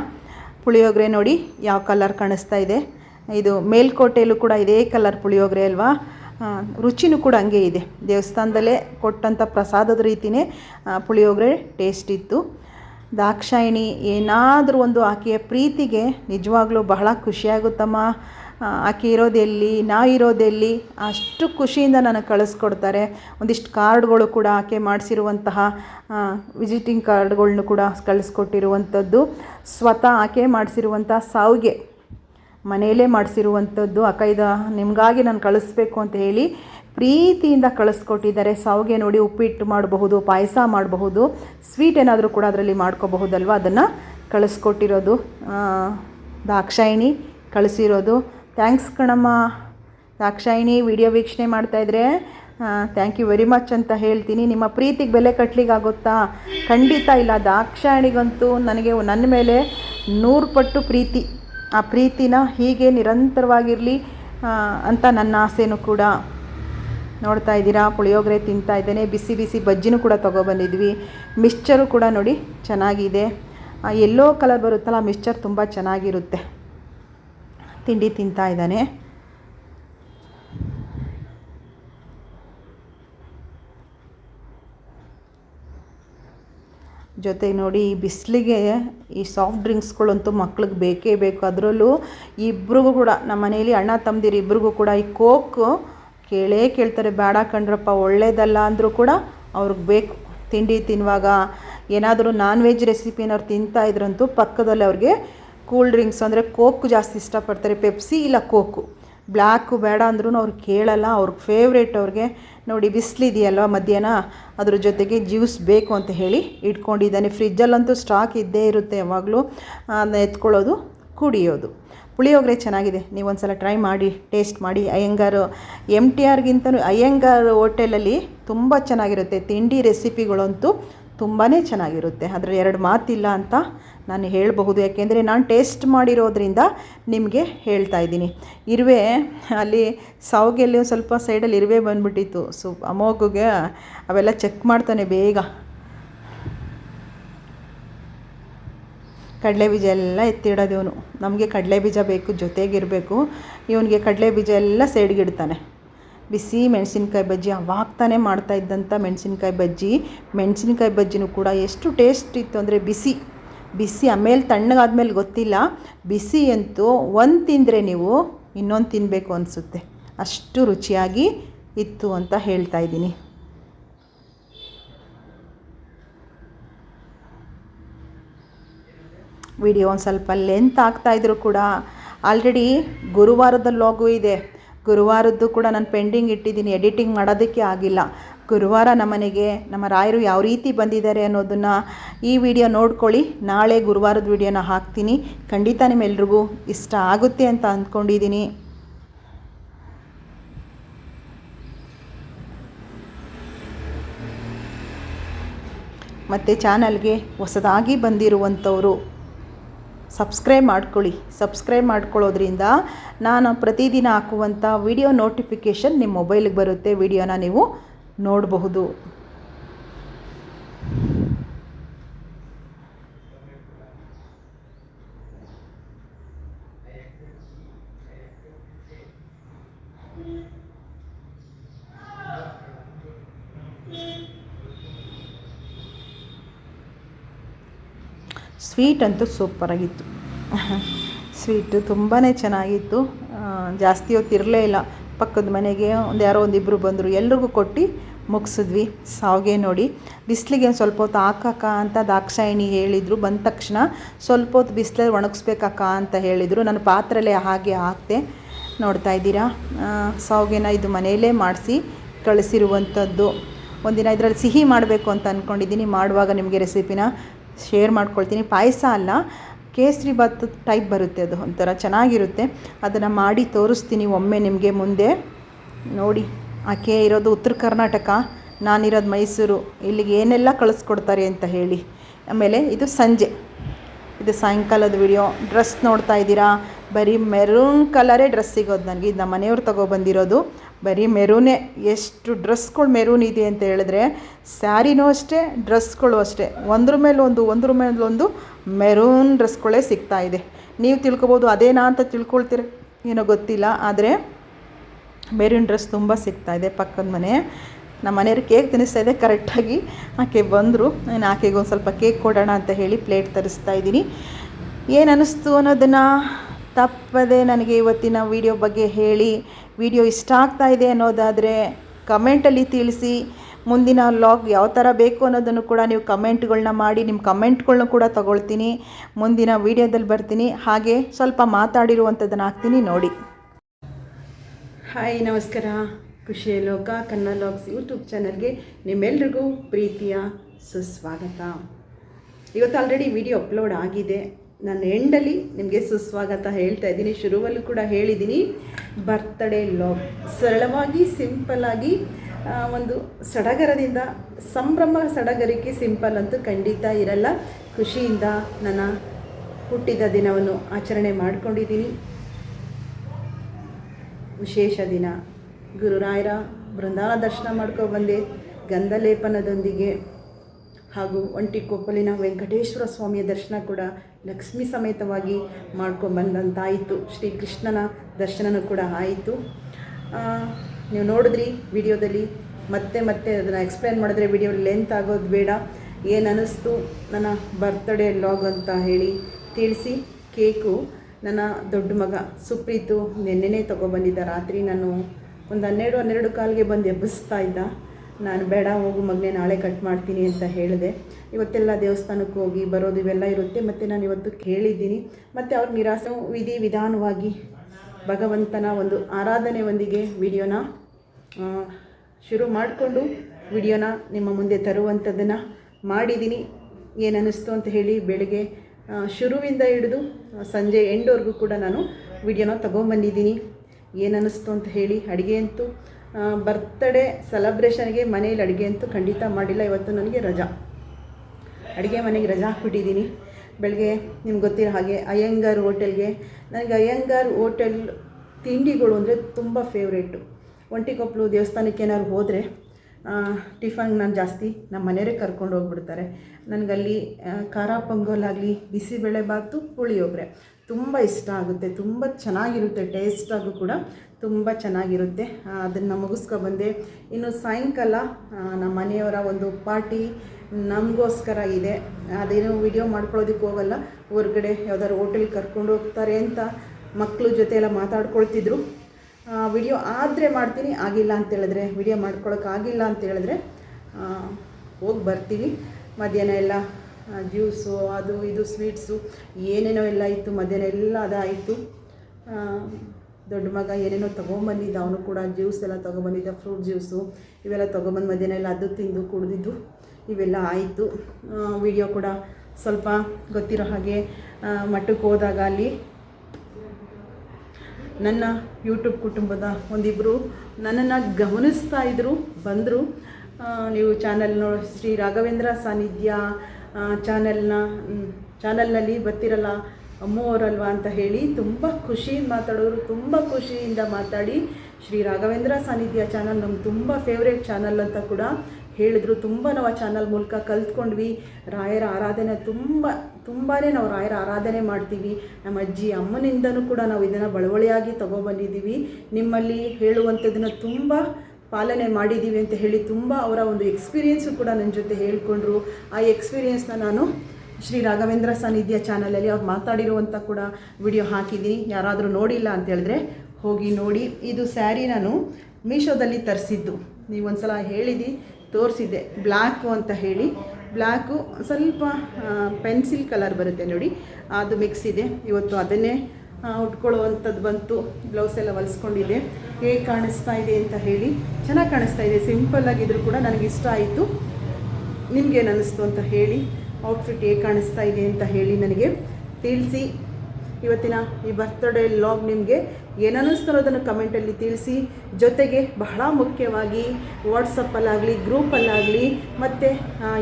ಪುಳಿಯೋಗರೆ ನೋಡಿ, ಯಾವ ಕಲರ್ ಕಾಣಿಸ್ತಾ ಇದೆ. ಇದು ಮೇಲ್ಕೋಟೆಯಲ್ಲೂ ಕೂಡ ಇದೇ ಕಲರ್ ಪುಳಿಯೋಗರೆ ಅಲ್ವಾ? ರುಚಿನೂ ಕೂಡ ಹಂಗೆ ಇದೆ. ದೇವಸ್ಥಾನದಲ್ಲೇ ಕೊಟ್ಟಂಥ ಪ್ರಸಾದದ ರೀತಿಯೇ ಪುಳಿಯೋಗರೆ ಟೇಸ್ಟ್ ಇತ್ತು. ದಾಕ್ಷಾಯಿಣಿ ಏನಾದರೂ ಒಂದು ಆಕೆಯ ಪ್ರೀತಿಗೆ ನಿಜವಾಗ್ಲೂ ಬಹಳ ಖುಷಿಯಾಗುತ್ತಮ್ಮ. ಆಕೆ ಇರೋದೆಲ್ಲಿ ನಾ ಇರೋದೆಲ್ಲಿ, ಅಷ್ಟು ಖುಷಿಯಿಂದ ನನಗೆ ಕಳಿಸ್ಕೊಡ್ತಾರೆ. ಒಂದಿಷ್ಟು ಕಾರ್ಡ್ಗಳು ಕೂಡ ಆಕೆ ಮಾಡಿಸಿರುವಂತಹ ವಿಸಿಟಿಂಗ್ ಕಾರ್ಡ್ಗಳ್ನು ಕೂಡ ಕಳಿಸ್ಕೊಟ್ಟಿರುವಂಥದ್ದು. ಸ್ವತಃ ಆಕೆ ಮಾಡಿಸಿರುವಂಥ ಸಾವಿಗೆ ಮನೆಯಲ್ಲೇ ಮಾಡಿಸಿರುವಂಥದ್ದು. ಅಕ್ಕ ಇದು ನಿಮಗಾಗಿ ನಾನು ಕಳಿಸ್ಬೇಕು ಅಂತ ಹೇಳಿ ಪ್ರೀತಿಯಿಂದ ಕಳಿಸ್ಕೊಟ್ಟಿದ್ದಾರೆ. ಸಾವಿಗೆ ನೋಡಿ ಉಪ್ಪಿಟ್ಟು ಮಾಡಬಹುದು, ಪಾಯಸ ಮಾಡಬಹುದು, ಸ್ವೀಟ್ ಏನಾದರೂ ಕೂಡ ಅದರಲ್ಲಿ ಮಾಡ್ಕೋಬಹುದಲ್ವ? ಅದನ್ನು ಕಳಿಸ್ಕೊಟ್ಟಿರೋದು. ದಾಕ್ಷಾಯಿಣಿ ಕಳಿಸಿರೋದು. ಥ್ಯಾಂಕ್ಸ್ ಕಣಮ್ಮ. ದಾಕ್ಷಾಯಿಣಿ ವಿಡಿಯೋ ವೀಕ್ಷಣೆ ಮಾಡ್ತಾಯಿದ್ರೆ ಥ್ಯಾಂಕ್ ಯು ವೆರಿ ಮಚ್ ಅಂತ ಹೇಳ್ತೀನಿ. ನಿಮ್ಮ ಪ್ರೀತಿಗೆ ಬೆಲೆ ಕಟ್ಟಲಿಕ್ಕಾಗುತ್ತಾ ಖಂಡಿತ ಇಲ್ಲ. ದಾಕ್ಷಾಯಣಿಗಂತೂ ನನಗೆ ನನ್ನ ಮೇಲೆ ನೂರು ಪಟ್ಟು ಪ್ರೀತಿ. ಆ ಪ್ರೀತಿನ ಹೀಗೆ ನಿರಂತರವಾಗಿರಲಿ ಅಂತ ನನ್ನ ಆಸೆನೂ ಕೂಡ. ನೋಡ್ತಾ ಇದ್ದೀರಾ? ಪುಳಿಯೋಗರೆ ತಿಂತಾ ಇದ್ದೇನೆ. ಬಿಸಿ ಬಿಸಿ ಬಜ್ಜಿನೂ ಕೂಡ ತೊಗೊಬಂದಿದ್ವಿ. ಮಿಕ್ಸ್ಚರು ಕೂಡ ನೋಡಿ ಚೆನ್ನಾಗಿದೆ. ಎಲ್ಲೋ ಕಲರ್ ಬರುತ್ತಲ್ಲ, ಮಿಕ್ಸ್ಚರ್ ತುಂಬ ಚೆನ್ನಾಗಿರುತ್ತೆ. ತಿಂಡಿ ತಿಂತಾ ಇದ್ದಾನೆ. ಜೊತೆಗೆ ನೋಡಿ ಈ ಬಿಸಿಲಿಗೆ ಈ ಸಾಫ್ಟ್ ಡ್ರಿಂಕ್ಸ್ಗಳಂತೂ ಮಕ್ಳಿಗೆ ಬೇಕೇ ಬೇಕು. ಅದರಲ್ಲೂ ಇಬ್ರಿಗೂ ಕೂಡ, ನಮ್ಮ ಮನೇಲಿ ಅಣ್ಣ ತಮ್ಮದಿರು ಇಬ್ರಿಗೂ ಕೂಡ ಈ ಕೋಕ್ ಕೇಳೇ ಕೇಳ್ತಾರೆ. ಬೇಡ ಕಂಡ್ರಪ್ಪ ಒಳ್ಳೇದಲ್ಲ ಅಂದರೂ ಕೂಡ ಅವ್ರಿಗೆ ಬೇಕು. ತಿಂಡಿ ತಿನ್ನುವಾಗ ಏನಾದರೂ ನಾನ್ ವೆಜ್ ರೆಸಿಪಿ ಏನಾದ್ರು ತಿಂತಾ ಇದ್ರಂತೂ ಪಕ್ಕದಲ್ಲಿ ಅವ್ರಿಗೆ ಕೂಲ್ ಡ್ರಿಂಕ್ಸ್ ಅಂದರೆ ಕೋಕು ಜಾಸ್ತಿ ಇಷ್ಟಪಡ್ತಾರೆ, ಪೆಪ್ಸಿ ಇಲ್ಲ ಕೋಕು. ಬ್ಲ್ಯಾಕು ಬೇಡ ಅಂದ್ರೂ ಅವ್ರು ಕೇಳಲ್ಲ ಅವ್ರ ಫೇವ್ರೇಟ್ ಅವ್ರಿಗೆ ನೋಡಿ ಬಿಸಿಲಿದೆಯಲ್ವ ಮಧ್ಯಾಹ್ನ, ಅದ್ರ ಜೊತೆಗೆ ಜ್ಯೂಸ್ ಬೇಕು ಅಂತ ಹೇಳಿ ಇಟ್ಕೊಂಡಿದ್ದಾನೆ. ಫ್ರಿಜ್ಜಲ್ಲಂತೂ ಸ್ಟಾಕ್ ಇದ್ದೇ ಇರುತ್ತೆ ಯಾವಾಗಲೂ. ಅದನ್ನ ಎತ್ಕೊಳ್ಳೋದು, ಕುಡಿಯೋದು. ಪುಳಿಯೋಗರೆ ಚೆನ್ನಾಗಿದೆ ನೀವು ಒಂದು ಸಲ ಟ್ರೈ ಮಾಡಿ, ಟೇಸ್ಟ್ ಮಾಡಿ. ಅಯ್ಯಂಗಾರು ಎಂ ಟಿ ಆರ್ಗಿಂತಲೂ ಅಯ್ಯಂಗಾರ್ ಹೋಟೆಲಲ್ಲಿ ತುಂಬ ಚೆನ್ನಾಗಿರುತ್ತೆ. ತಿಂಡಿ ರೆಸಿಪಿಗಳಂತೂ ತುಂಬಾ ಚೆನ್ನಾಗಿರುತ್ತೆ. ಅದರ ಎರಡು ಮಾತಿಲ್ಲ ಅಂತ ನಾನು ಹೇಳಬಹುದು. ಯಾಕೆಂದರೆ ನಾನು ಟೇಸ್ಟ್ ಮಾಡಿರೋದ್ರಿಂದ ನಿಮಗೆ ಹೇಳ್ತಾ ಇದ್ದೀನಿ. ಇರುವೆ, ಅಲ್ಲಿ ಸಾವಿಗೆಲ್ಲಿ ಸ್ವಲ್ಪ ಸೈಡಲ್ಲಿ ಇರುವೆ ಬಂದುಬಿಟ್ಟಿತ್ತು. ಸೊ ಅಮೋಘಗೆ ಅವೆಲ್ಲ ಚೆಕ್ ಮಾಡ್ತಾನೆ ಬೇಗ. ಕಡಲೆ ಬೀಜ ಎಲ್ಲ ಎತ್ತಿಡೋದು ಇವನು. ನಮಗೆ ಕಡಲೆ ಬೀಜ ಬೇಕು ಜೊತೆಗಿರಬೇಕು ಇವನಿಗೆ ಕಡಲೆ ಬೀಜ ಎಲ್ಲ ಸೈಡ್ಗಿಡ್ತಾನೆ ಬಿಸಿ ಮೆಣಸಿನ್ಕಾಯಿ ಬಜ್ಜಿ, ಅವಾಗ ತಾನೇ ಮಾಡ್ತಾ ಇದ್ದಂಥ ಮೆಣಸಿನ್ಕಾಯಿ ಬಜ್ಜಿ. ಮೆಣಸಿನ್ಕಾಯಿ ಬಜ್ಜಿನೂ ಕೂಡ ಎಷ್ಟು ಟೇಸ್ಟ್ ಇತ್ತು ಅಂದರೆ ಬಿಸಿ. ಬಿಸಿ ಆಮೇಲೆ ತಣ್ಣಗಾದ್ಮೇಲೆ ಗೊತ್ತಿಲ್ಲ. ಬಿಸಿ ಅಂತೂ ಒಂದು ತಿಂದರೆ ನೀವು ಇನ್ನೊಂದು ತಿನ್ನಬೇಕು ಅನಿಸುತ್ತೆ. ಅಷ್ಟು ರುಚಿಯಾಗಿ ಇತ್ತು ಅಂತ ಹೇಳ್ತಾ ಇದ್ದೀನಿ. ವಿಡಿಯೋ ಒಂದು ಸ್ವಲ್ಪ ಲೆಂತ್ ಆಗ್ತಾಯಿದ್ರು ಕೂಡ ಆಲ್ರೆಡಿ ಗುರುವಾರದ ಲಾಗು ಇದೆ. ಗುರುವಾರದ್ದು ಕೂಡ ನಾನು ಪೆಂಡಿಂಗ್ ಇಟ್ಟಿದ್ದೀನಿ. ಎಡಿಟಿಂಗ್ ಮಾಡೋದಕ್ಕೆ ಆಗಿಲ್ಲ. ಗುರುವಾರ ನಮ್ಮನೆಗೆ ನಮ್ಮ ರಾಯರು ಯಾವ ರೀತಿ ಬಂದಿದ್ದಾರೆ ಅನ್ನೋದನ್ನು ಈ ವಿಡಿಯೋ ನೋಡ್ಕೊಳ್ಳಿ. ನಾಳೆ ಗುರುವಾರದ ವಿಡಿಯೋನ ಹಾಕ್ತೀನಿ. ಖಂಡಿತ ನಿಮ್ಮೆಲ್ರಿಗೂ ಇಷ್ಟ ಆಗುತ್ತೆ ಅಂತ ಅಂದ್ಕೊಂಡಿದ್ದೀನಿ. ಮತ್ತು ಚಾನಲ್ಗೆ ಹೊಸದಾಗಿ ಬಂದಿರುವಂಥವರು ಸಬ್ಸ್ಕ್ರೈಬ್ ಮಾಡ್ಕೊಳ್ಳಿ. ಸಬ್ಸ್ಕ್ರೈಬ್ ಮಾಡ್ಕೊಳ್ಳೋದ್ರಿಂದ ನಾನು ಪ್ರತಿದಿನ ಹಾಕುವಂಥ ವಿಡಿಯೋ ನೋಟಿಫಿಕೇಷನ್ ನಿಮ್ಮ ಮೊಬೈಲಿಗೆ ಬರುತ್ತೆ. ವಿಡಿಯೋನ ನೀವು ನೋಡಬಹುದು. ಸ್ವೀಟ್ ಅಂತೂ ಸೂಪರಾಗಿತ್ತು ಸ್ವೀಟು ತುಂಬಾ ಚೆನ್ನಾಗಿತ್ತು. ಜಾಸ್ತಿ ಹೊತ್ತು ಇರಲೇ ಇಲ್ಲ. ಪಕ್ಕದ ಮನೆಗೆ ಒಂದು ಯಾರೋ ಒಂದಿಬ್ಬರು ಬಂದರು, ಎಲ್ರಿಗೂ ಕೊಟ್ಟು ಮುಗಿಸಿದ್ವಿ. ಸಾವಿಗೆ ನೋಡಿ, ಬಿಸಿಲಿಗೆ ಸ್ವಲ್ಪ ಹೊತ್ತು ಹಾಕಕ್ಕ ಅಂತ ದಾಕ್ಷಾಯಿಣಿ ಹೇಳಿದರು ಬಂದ ತಕ್ಷಣ. ಸ್ವಲ್ಪ ಹೊತ್ತು ಬಿಸಿಲಲ್ಲಿ ಒಣಗಿಸ್ಬೇಕಕ್ಕ ಅಂತ ಹೇಳಿದರು. ನಾನು ಪಾತ್ರೆಲೇ ಹಾಗೆ ಹಾಕ್ತೆ, ನೋಡ್ತಾ ಇದ್ದೀರಾ? ಶಾವಿಗೆನ ಸಾವಿಗೆನ ಇದು ಮನೆಯಲ್ಲೇ ಮಾಡಿಸಿ ಕಳಿಸಿರುವಂಥದ್ದು. ಒಂದಿನ ಇದರಲ್ಲಿ ಸಿಹಿ ಮಾಡಬೇಕು ಅಂತ ಅಂದ್ಕೊಂಡಿದ್ದೀನಿ ಮಾಡುವಾಗ ನಿಮಗೆ ರೆಸಿಪಿನ ಶೇರ್ ಮಾಡ್ಕೊಳ್ತೀನಿ. ಪಾಯಸ ಅಲ್ಲ ಕೇಸರಿ ಭಾತ್ ಟೈಪ್ ಬರುತ್ತೆ ಅದು, ಒಂಥರ ಚೆನ್ನಾಗಿರುತ್ತೆ. ಅದನ್ನು ಮಾಡಿ ತೋರಿಸ್ತೀನಿ ಒಮ್ಮೆ ನಿಮಗೆ ಮುಂದೆ. ನೋಡಿ, ಆಕೆ ಇರೋದು ಉತ್ತರ ಕರ್ನಾಟಕ, ನಾನಿರೋದು ಮೈಸೂರು, ಇಲ್ಲಿಗೆ ಏನೆಲ್ಲ ಕಳಿಸ್ಕೊಡ್ತಾರೆ ಅಂತ ಹೇಳಿ. ಆಮೇಲೆ ಇದು ಸಂಜೆ. ಇದು ಸಾಯಂಕಾಲದ ವಿಡಿಯೋ ಡ್ರೆಸ್ ನೋಡ್ತಾ ಇದ್ದೀರಾ? ಬರೀ ಮೆರೂನ್ ಕಲರೇ ಡ್ರೆಸ್ ಸಿಗೋದು ನನಗೆ. ಇದು ನಮ್ಮ ಮನೆಯವ್ರು ತೊಗೊಬಂದಿರೋದು ಬರೀ ಮೆರೂನೇ, ಎಷ್ಟು ಡ್ರೆಸ್ಗಳು ಮೆರೂನ್ ಇದೆ ಅಂತ ಹೇಳಿದ್ರೆ, ಸ್ಯಾರಿನೂ ಅಷ್ಟೇ, ಡ್ರೆಸ್ಗಳು ಅಷ್ಟೇ. ಒಂದ್ರ ಮೇಲೊಂದು ಒಂದು ಒಂದ್ರ ಮೇಲೊಂದು ಮೆರೂನ್ ಡ್ರೆಸ್ಗಳೇ ಇದೆ. ನೀವು ತಿಳ್ಕೊಬೋದು, ಅದೇನಾ ಅಂತ ತಿಳ್ಕೊಳ್ತೀರ? ಏನೋ ಗೊತ್ತಿಲ್ಲ, ಆದರೆ ಮೆರೂನ್ ಡ್ರೆಸ್ ತುಂಬ ಸಿಗ್ತಾ ಇದೆ ಪಕ್ಕದ ಮನೆ. ನಮ್ಮ ಮನೆಯವ್ರು ಕೇಕ್ ತಿನ್ನಿಸ್ತಾ ಇದೆ, ಕರೆಕ್ಟಾಗಿ ಆಕೆ ಬಂದರು. ನಾನು ಆಕೆಗೆ ಒಂದು ಸ್ವಲ್ಪ ಕೇಕ್ ಕೊಡೋಣ ಅಂತ ಹೇಳಿ ಪ್ಲೇಟ್ ತರಿಸ್ತಾ ಇದ್ದೀನಿ. ಏನು ಅನ್ನಿಸ್ತು ಅನ್ನೋದನ್ನು ತಪ್ಪದೆ ನನಗೆ ಇವತ್ತಿನ ವಿಡಿಯೋ ಬಗ್ಗೆ ಹೇಳಿ. ವಿಡಿಯೋ ಇಷ್ಟ ಆಗ್ತಾ ಇದೆ ಅನ್ನೋದಾದರೆ ಕಮೆಂಟಲ್ಲಿ ತಿಳಿಸಿ. ಮುಂದಿನ ಲಾಗ್ ಯಾವ ಥರ ಬೇಕು ಅನ್ನೋದನ್ನು ಕೂಡ ನೀವು ಕಮೆಂಟ್ಗಳನ್ನ ಮಾಡಿ ನಿಮ್ಮ ಕಮೆಂಟ್ಗಳನ್ನ ಕೂಡ ತಗೊಳ್ತೀನಿ. ಮುಂದಿನ ವೀಡಿಯೋದಲ್ಲಿ ಬರ್ತೀನಿ. ಹಾಗೆ ಸ್ವಲ್ಪ ಮಾತಾಡಿರುವಂಥದ್ದನ್ನು ಹಾಕ್ತೀನಿ ನೋಡಿ. ಹಾಯ್ ನಮಸ್ಕಾರ. ಖುಷಿಯ ಲೋಕ, ಕನ್ನಡ ಲಾಗ್ಸ್ ಯೂಟ್ಯೂಬ್ ಚಾನಲ್ಗೆ ನಿಮ್ಮೆಲ್ರಿಗೂ ಪ್ರೀತಿಯ ಸುಸ್ವಾಗತ. ಇವತ್ತು ಆಲ್ರೆಡಿ ವಿಡಿಯೋ ಅಪ್ಲೋಡ್ ಆಗಿದೆ. ನಾನು ಎಂಡಲ್ಲಿ ನಿಮಗೆ ಸುಸ್ವಾಗತ ಹೇಳ್ತಾ ಇದ್ದೀನಿ. ಶುರುವಲ್ಲೂ ಕೂಡ ಹೇಳಿದ್ದೀನಿ. Birthday log. ಸರಳವಾಗಿ ಸಿಂಪಲ್ಲಾಗಿ ಒಂದು ಸಡಗರದಿಂದ, ಸಂಭ್ರಮ ಸಡಗರಕ್ಕೆ ಸಿಂಪಲ್ ಅಂತೂ ಖಂಡಿತ ಇರಲ್ಲ. ಖುಷಿಯಿಂದ ನನ್ನ ಹುಟ್ಟಿದ ದಿನವನ್ನು ಆಚರಣೆ ಮಾಡಿಕೊಂಡಿದ್ದೀನಿ. ವಿಶೇಷ ದಿನ. ಗುರುರಾಯರ ಬೃಂದಾವನ ದರ್ಶನ ಮಾಡ್ಕೊಬಂದೆ ಗಂಧಲೇಪನದೊಂದಿಗೆ. ಹಾಗೂ ಒಂಟಿ ಕೊಪ್ಪಲಿನ ವೆಂಕಟೇಶ್ವರ ಸ್ವಾಮಿಯ ದರ್ಶನ ಕೂಡ ಲಕ್ಷ್ಮೀ ಸಮೇತವಾಗಿ ಮಾಡ್ಕೊಂಬಂದಂತಾಯಿತು ಶ್ರೀಕೃಷ್ಣನ ದರ್ಶನನೂ ಕೂಡ ಆಯಿತು. ನೀವು ನೋಡಿದ್ರಿ ವಿಡಿಯೋದಲ್ಲಿ, ಮತ್ತೆ ಮತ್ತೆ ಅದನ್ನು ಎಕ್ಸ್ಪ್ಲೇನ್ ಮಾಡಿದ್ರೆ ವಿಡಿಯೋ ಲೆಂತ್ ಆಗೋದು ಬೇಡ. ಏನು ಅನ್ನಿಸ್ತು ನನ್ನ ಬರ್ತ್ಡೇ ಲಾಗ್ ಅಂತ ಹೇಳಿ ತಿಳಿಸಿ. ಕೇಕು, ನನ್ನ ದೊಡ್ಡ ಮಗ ಸುಪ್ರೀತು ನಿನ್ನೆನೇ ತೊಗೊಬಂದಿದ್ದ ರಾತ್ರಿ ನಾನು ಒಂದು ಹನ್ನೆರಡು ಹನ್ನೆರಡು ಕಾಲಿಗೆ ಬಂದು ಎಬ್ಬಿಸ್ತಾ ಇದ್ದ. ನಾನು ಬೇಡ, ಹೋಗು ಮಗನೇ, ನಾಳೆ ಕಟ್ ಮಾಡ್ತೀನಿ ಅಂತ ಹೇಳಿದೆ. ಇವತ್ತೆಲ್ಲ ದೇವಸ್ಥಾನಕ್ಕೆ ಹೋಗಿ ಬರೋದು ಇವೆಲ್ಲ ಇರುತ್ತೆ. ಮತ್ತು ನಾನು ಇವತ್ತು ಕೇಳಿದ್ದೀನಿ. ಮತ್ತು ಅವ್ರ ನಿರಾಸೆ ವಿಧಿ ವಿಧಾನವಾಗಿ ಭಗವಂತನ ಒಂದು ಆರಾಧನೆ ಒಂದಿಗೆ ವಿಡಿಯೋನ ಶುರು ಮಾಡಿಕೊಂಡು ವಿಡಿಯೋನ ನಿಮ್ಮ ಮುಂದೆ ತರುವಂಥದ್ದನ್ನು ಮಾಡಿದ್ದೀನಿ. ಏನನ್ನಿಸ್ತು ಅಂತ ಹೇಳಿ ಬೆಳಗ್ಗೆ ಶುರುವಿಂದ ಹಿಡಿದು ಸಂಜೆ ಎಂಡ್ವರೆಗೂ ಕೂಡ ನಾನು ವಿಡಿಯೋನ ತೊಗೊಂಬಂದಿದ್ದೀನಿ. ಏನನ್ನಿಸ್ತು ಅಂತ ಹೇಳಿ ಅಡುಗೆ ಅಂತೂ ಬರ್ತ್ಡೇ ಸೆಲೆಬ್ರೇಷನ್ಗೆ ಮನೇಲಿ ಅಡುಗೆ ಅಂತೂ ಖಂಡಿತ ಮಾಡಿಲ್ಲ. ಇವತ್ತು ನನಗೆ ರಜಾ. ಅಡುಗೆ ಮನೆಗೆ ರಜಾ ಹಾಕ್ಬಿಟ್ಟಿದ್ದೀನಿ. ಬೆಳಗ್ಗೆ ನಿಮ್ಗೆ ಗೊತ್ತಿರೋ ಹಾಗೆ ಅಯ್ಯಂಗಾರ್ ಹೋಟೆಲ್ಗೆ. ನನಗೆ ಅಯ್ಯಂಗಾರ್ ಹೋಟೆಲ್ ತಿಂಡಿಗಳು ಅಂದರೆ ತುಂಬ ಫೇವ್ರೇಟು ಒಂಟಿಕೊಪ್ಪಲು ದೇವಸ್ಥಾನಕ್ಕೆ ಏನಾದ್ರು ಹೋದರೆ ಟಿಫನ್ ನಾನು ಜಾಸ್ತಿ ನಮ್ಮ ಮನೆಯವರೇ ಕರ್ಕೊಂಡು ಹೋಗ್ಬಿಡ್ತಾರೆ. ನನಗಲ್ಲಿ ಖಾರ, ಪೊಂಗಲ್ ಆಗಲಿ ಬಿಸಿಬೇಳೆ ಬಾತು ಪುಳಿಯೋಗರೆ. ತುಂಬ ಇಷ್ಟ ಆಗುತ್ತೆ, ತುಂಬ ಚೆನ್ನಾಗಿರುತ್ತೆ ಟೇಸ್ಟಾಗೂ ಕೂಡ ತುಂಬ ಚೆನ್ನಾಗಿರುತ್ತೆ. ಅದನ್ನು ಮುಗಿಸ್ಕೊಬಂದೆ ಇನ್ನು ಸಾಯಂಕಾಲ ನಮ್ಮ ಮನೆಯವರ ಒಂದು ಪಾರ್ಟಿ ನಮಗೋಸ್ಕರ ಇದೆ. ಅದೇನು ವಿಡಿಯೋ ಮಾಡ್ಕೊಳ್ಳೋದಕ್ಕೆ ಹೋಗಲ್ಲ. ಹೊರಗಡೆ ಯಾವ್ದಾದ್ರು ಹೋಟೆಲ್ ಕರ್ಕೊಂಡು ಹೋಗ್ತಾರೆ ಅಂತ ಮಕ್ಕಳು ಜೊತೆ ಎಲ್ಲ ಮಾತಾಡ್ಕೊಳ್ತಿದ್ರು. ವಿಡಿಯೋ ಆದರೆ ಮಾಡ್ತೀನಿ, ಆಗಿಲ್ಲ ಅಂತೇಳಿದ್ರೆ ವಿಡಿಯೋ ಮಾಡ್ಕೊಳಕ್ಕೆ ಆಗಿಲ್ಲ ಅಂತ ಹೇಳಿದ್ರೆ ಹೋಗಿ ಬರ್ತೀವಿ. ಮಧ್ಯಾಹ್ನ ಎಲ್ಲ ಜ್ಯೂಸು, ಅದು, ಇದು, ಸ್ವೀಟ್ಸು, ಏನೇನೋ ಎಲ್ಲ ಇತ್ತು, ಮಧ್ಯಾಹ್ನ ಎಲ್ಲ ಅದಾಯಿತು. ದೊಡ್ಡ ಮಗ ಏನೇನೋ ತೊಗೊಂಬಂದಿದ್ದ, ಅವನು ಕೂಡ ಜ್ಯೂಸ್ ಎಲ್ಲ ತೊಗೊಂಬಂದಿದ್ದ ಫ್ರೂಟ್ ಜ್ಯೂಸು, ಇವೆಲ್ಲ ತೊಗೊಂಬಂದು ಮಧ್ಯಾಹ್ನ ಎಲ್ಲ ಅದು ತಿಂದು ಕುಡಿದಿದ್ದು, ಇವೆಲ್ಲ ಆಯಿತು. ವಿಡಿಯೋ ಕೂಡ ಸ್ವಲ್ಪ ಗೊತ್ತಿರೋ ಹಾಗೆ ಮಠಕ್ಕೆ ಹೋದಾಗ ಅಲ್ಲಿ ನನ್ನ ಯೂಟ್ಯೂಬ್ ಕುಟುಂಬದ ಒಂದಿಬ್ಬರು ನನ್ನನ್ನು ಗಮನಿಸ್ತಾ ಇದ್ದರು ಬಂದರು. ನೀವು ಚಾನಲ್ ನೋಡಿ, ಶ್ರೀ ರಾಘವೇಂದ್ರ ಸಾನ್ನಿಧ್ಯ ಚಾನಲ್ನ ಚಾನೆಲ್ನಲ್ಲಿ ಬರ್ತಿರಲ್ಲ ಅಮ್ಮೋರಲ್ವಾ ಅಂತ ಹೇಳಿ ತುಂಬ ಖುಷಿಯಿಂದ ಮಾತಾಡೋರು, ತುಂಬ ಖುಷಿಯಿಂದ ಮಾತಾಡಿ. ಶ್ರೀ ರಾಘವೇಂದ್ರ ಸಾನಿಧ್ಯ ಚಾನಲ್ ನಮ್ಗೆ ತುಂಬ ಫೇವ್ರೇಟ್ ಚಾನಲ್ ಅಂತ ಕೂಡ ಹೇಳಿದ್ರು. ತುಂಬ ನಾವು ಆ ಚಾನಲ್ ಮೂಲಕ ಕಲ್ತ್ಕೊಂಡ್ವಿ. ರಾಯರ ಆರಾಧನೆ ತುಂಬ ತುಂಬಾ ನಾವು ರಾಯರ ಆರಾಧನೆ ಮಾಡ್ತೀವಿ. ನಮ್ಮ ಅಜ್ಜಿ ಅಮ್ಮನಿಂದನೂ ಕೂಡ ನಾವು ಇದನ್ನು ಬಳವಳಿಯಾಗಿ ತೊಗೊಬಂದಿದ್ದೀವಿ. ನಿಮ್ಮಲ್ಲಿ ಹೇಳುವಂಥದ್ದನ್ನು ತುಂಬ ಪಾಲನೆ ಮಾಡಿದ್ದೀವಿ ಅಂತ ಹೇಳಿ ತುಂಬ ಅವರ ಒಂದು ಎಕ್ಸ್ಪೀರಿಯೆನ್ಸು ಕೂಡ ನನ್ನ ಜೊತೆ ಹೇಳ್ಕೊಂಡ್ರು. ಆ ಎಕ್ಸ್ಪೀರಿಯೆನ್ಸ್ನ ನಾನು ಶ್ರೀ ರಾಘವೇಂದ್ರ ಸಾನಿಧ್ಯ ಚಾನಲಲ್ಲಿ ಅವ್ರು ಮಾತಾಡಿರುವಂಥ ಕೂಡ ವಿಡಿಯೋ ಹಾಕಿದ್ದೀನಿ. ಯಾರಾದರೂ ನೋಡಿಲ್ಲ ಅಂತ ಹೇಳಿದ್ರೆ ಹೋಗಿ ನೋಡಿ. ಇದು ಸ್ಯಾರಿ ನಾನು ಮೀಶೋದಲ್ಲಿ ತರಿಸಿದ್ದು. ನೀವು ಒಂದ್ಸಲ ಹೇಳಿದಿ, ತೋರಿಸಿದ್ದೆ. ಬ್ಲ್ಯಾಕು ಅಂತ ಹೇಳಿ. ಬ್ಲ್ಯಾಕು ಸ್ವಲ್ಪ ಪೆನ್ಸಿಲ್ ಕಲರ್ ಬರುತ್ತೆ ನೋಡಿ. ಅದು ಮಿಕ್ಸ್ ಇದೆ. ಇವತ್ತು ಅದನ್ನೇ ಉಟ್ಕೊಳ್ಳುವಂಥದ್ದು ಬಂತು. ಬ್ಲೌಸ್ ಎಲ್ಲ ಹೊಲಿಸ್ಕೊಂಡಿದ್ದೆ. ಹೇಗೆ ಕಾಣಿಸ್ತಾ ಇದೆ ಅಂತ ಹೇಳಿ. ಚೆನ್ನಾಗಿ ಕಾಣಿಸ್ತಾ ಇದೆ. ಸಿಂಪಲ್ ಆಗಿದ್ರು ಕೂಡ ನನಗೆ ಇಷ್ಟ ಆಯಿತು. ನಿಮ್ಗೇನು ಅನ್ನಿಸ್ತು ಅಂತ ಹೇಳಿ. ಔಟ್ಫಿಟ್ ಹೇಗೆ ಕಾಣಿಸ್ತಾ ಇದೆ ಅಂತ ಹೇಳಿ ನನಗೆ ತಿಳಿಸಿ. ಇವತ್ತಿನ ಈ ಬರ್ತ್ಡೇ ಲಾಗ್ ನಿಮಗೆ ಏನನ್ನಿಸ್ತಾರೋ ಅದನ್ನು ಕಮೆಂಟಲ್ಲಿ ತಿಳಿಸಿ. ಜೊತೆಗೆ ಬಹಳ ಮುಖ್ಯವಾಗಿ ವಾಟ್ಸಪ್ಪಲ್ಲಾಗಲಿ ಗ್ರೂಪಲ್ಲಾಗಲಿ ಮತ್ತು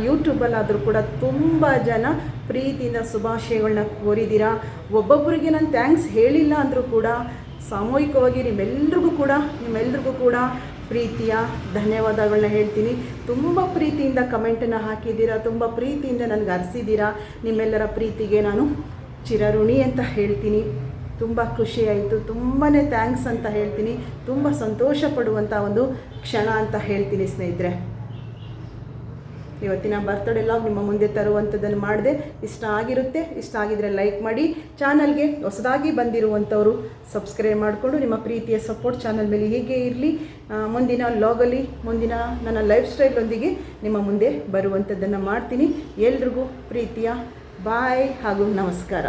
ಯೂಟ್ಯೂಬಲ್ಲಾದರೂ ಕೂಡ ತುಂಬ ಜನ ಪ್ರೀತಿಯಿಂದ ಶುಭಾಶಯಗಳನ್ನ ಕೋರಿದ್ದೀರಾ ಒಬ್ಬೊಬ್ಬರಿಗೆ ನಾನು ಥ್ಯಾಂಕ್ಸ್ ಹೇಳಿಲ್ಲ ಅಂದರೂ ಕೂಡ ಸಾಮೂಹಿಕವಾಗಿ ನಿಮ್ಮೆಲ್ರಿಗೂ ಕೂಡ ನಿಮ್ಮೆಲ್ರಿಗೂ ಕೂಡ ಪ್ರೀತಿಯ ಧನ್ಯವಾದಗಳನ್ನ ಹೇಳ್ತೀನಿ. ತುಂಬ ಪ್ರೀತಿಯಿಂದ ಕಮೆಂಟನ್ನು ಹಾಕಿದ್ದೀರಾ ತುಂಬ ಪ್ರೀತಿಯಿಂದ ನನಗೆ ಅರಿಸಿದ್ದೀರಾ ನಿಮ್ಮೆಲ್ಲರ ಪ್ರೀತಿಗೆ ನಾನು ಚಿರಋಣಿ ಅಂತ ಹೇಳ್ತೀನಿ. ತುಂಬ ಖುಷಿಯಾಯಿತು ತುಂಬಾ ಥ್ಯಾಂಕ್ಸ್ ಅಂತ ಹೇಳ್ತೀನಿ. ತುಂಬ ಸಂತೋಷ ಪಡುವಂಥ ಒಂದು ಕ್ಷಣ ಅಂತ ಹೇಳ್ತೀನಿ ಸ್ನೇಹಿತರೆ. ಇವತ್ತಿನ ಬರ್ತಡೇ ಲಾಗ್ ನಿಮ್ಮ ಮುಂದೆ ತರುವಂಥದ್ದನ್ನು ಮಾಡಿದೆ. ಇಷ್ಟ ಆಗಿರುತ್ತೆ, ಇಷ್ಟ ಆಗಿದರೆ ಲೈಕ್ ಮಾಡಿ. ಚಾನಲ್ಗೆ ಹೊಸದಾಗಿ ಬಂದಿರುವಂಥವರು ಸಬ್ಸ್ಕ್ರೈಬ್ ಮಾಡಿಕೊಂಡು ನಿಮ್ಮ ಪ್ರೀತಿಯ ಸಪೋರ್ಟ್ ಚಾನಲ್ ಮೇಲೆ ಹೀಗೆ ಇರಲಿ. ಮುಂದಿನ ಲಾಗಲ್ಲಿ ಮುಂದಿನ ನನ್ನ ಲೈಫ್ ಸ್ಟೈಲೊಂದಿಗೆ ನಿಮ್ಮ ಮುಂದೆ ಬರುವಂಥದ್ದನ್ನು ಮಾಡ್ತೀನಿ. ಎಲ್ರಿಗೂ ಪ್ರೀತಿಯ ಬಾಯ್ ಹಾಗೂ ನಮಸ್ಕಾರ.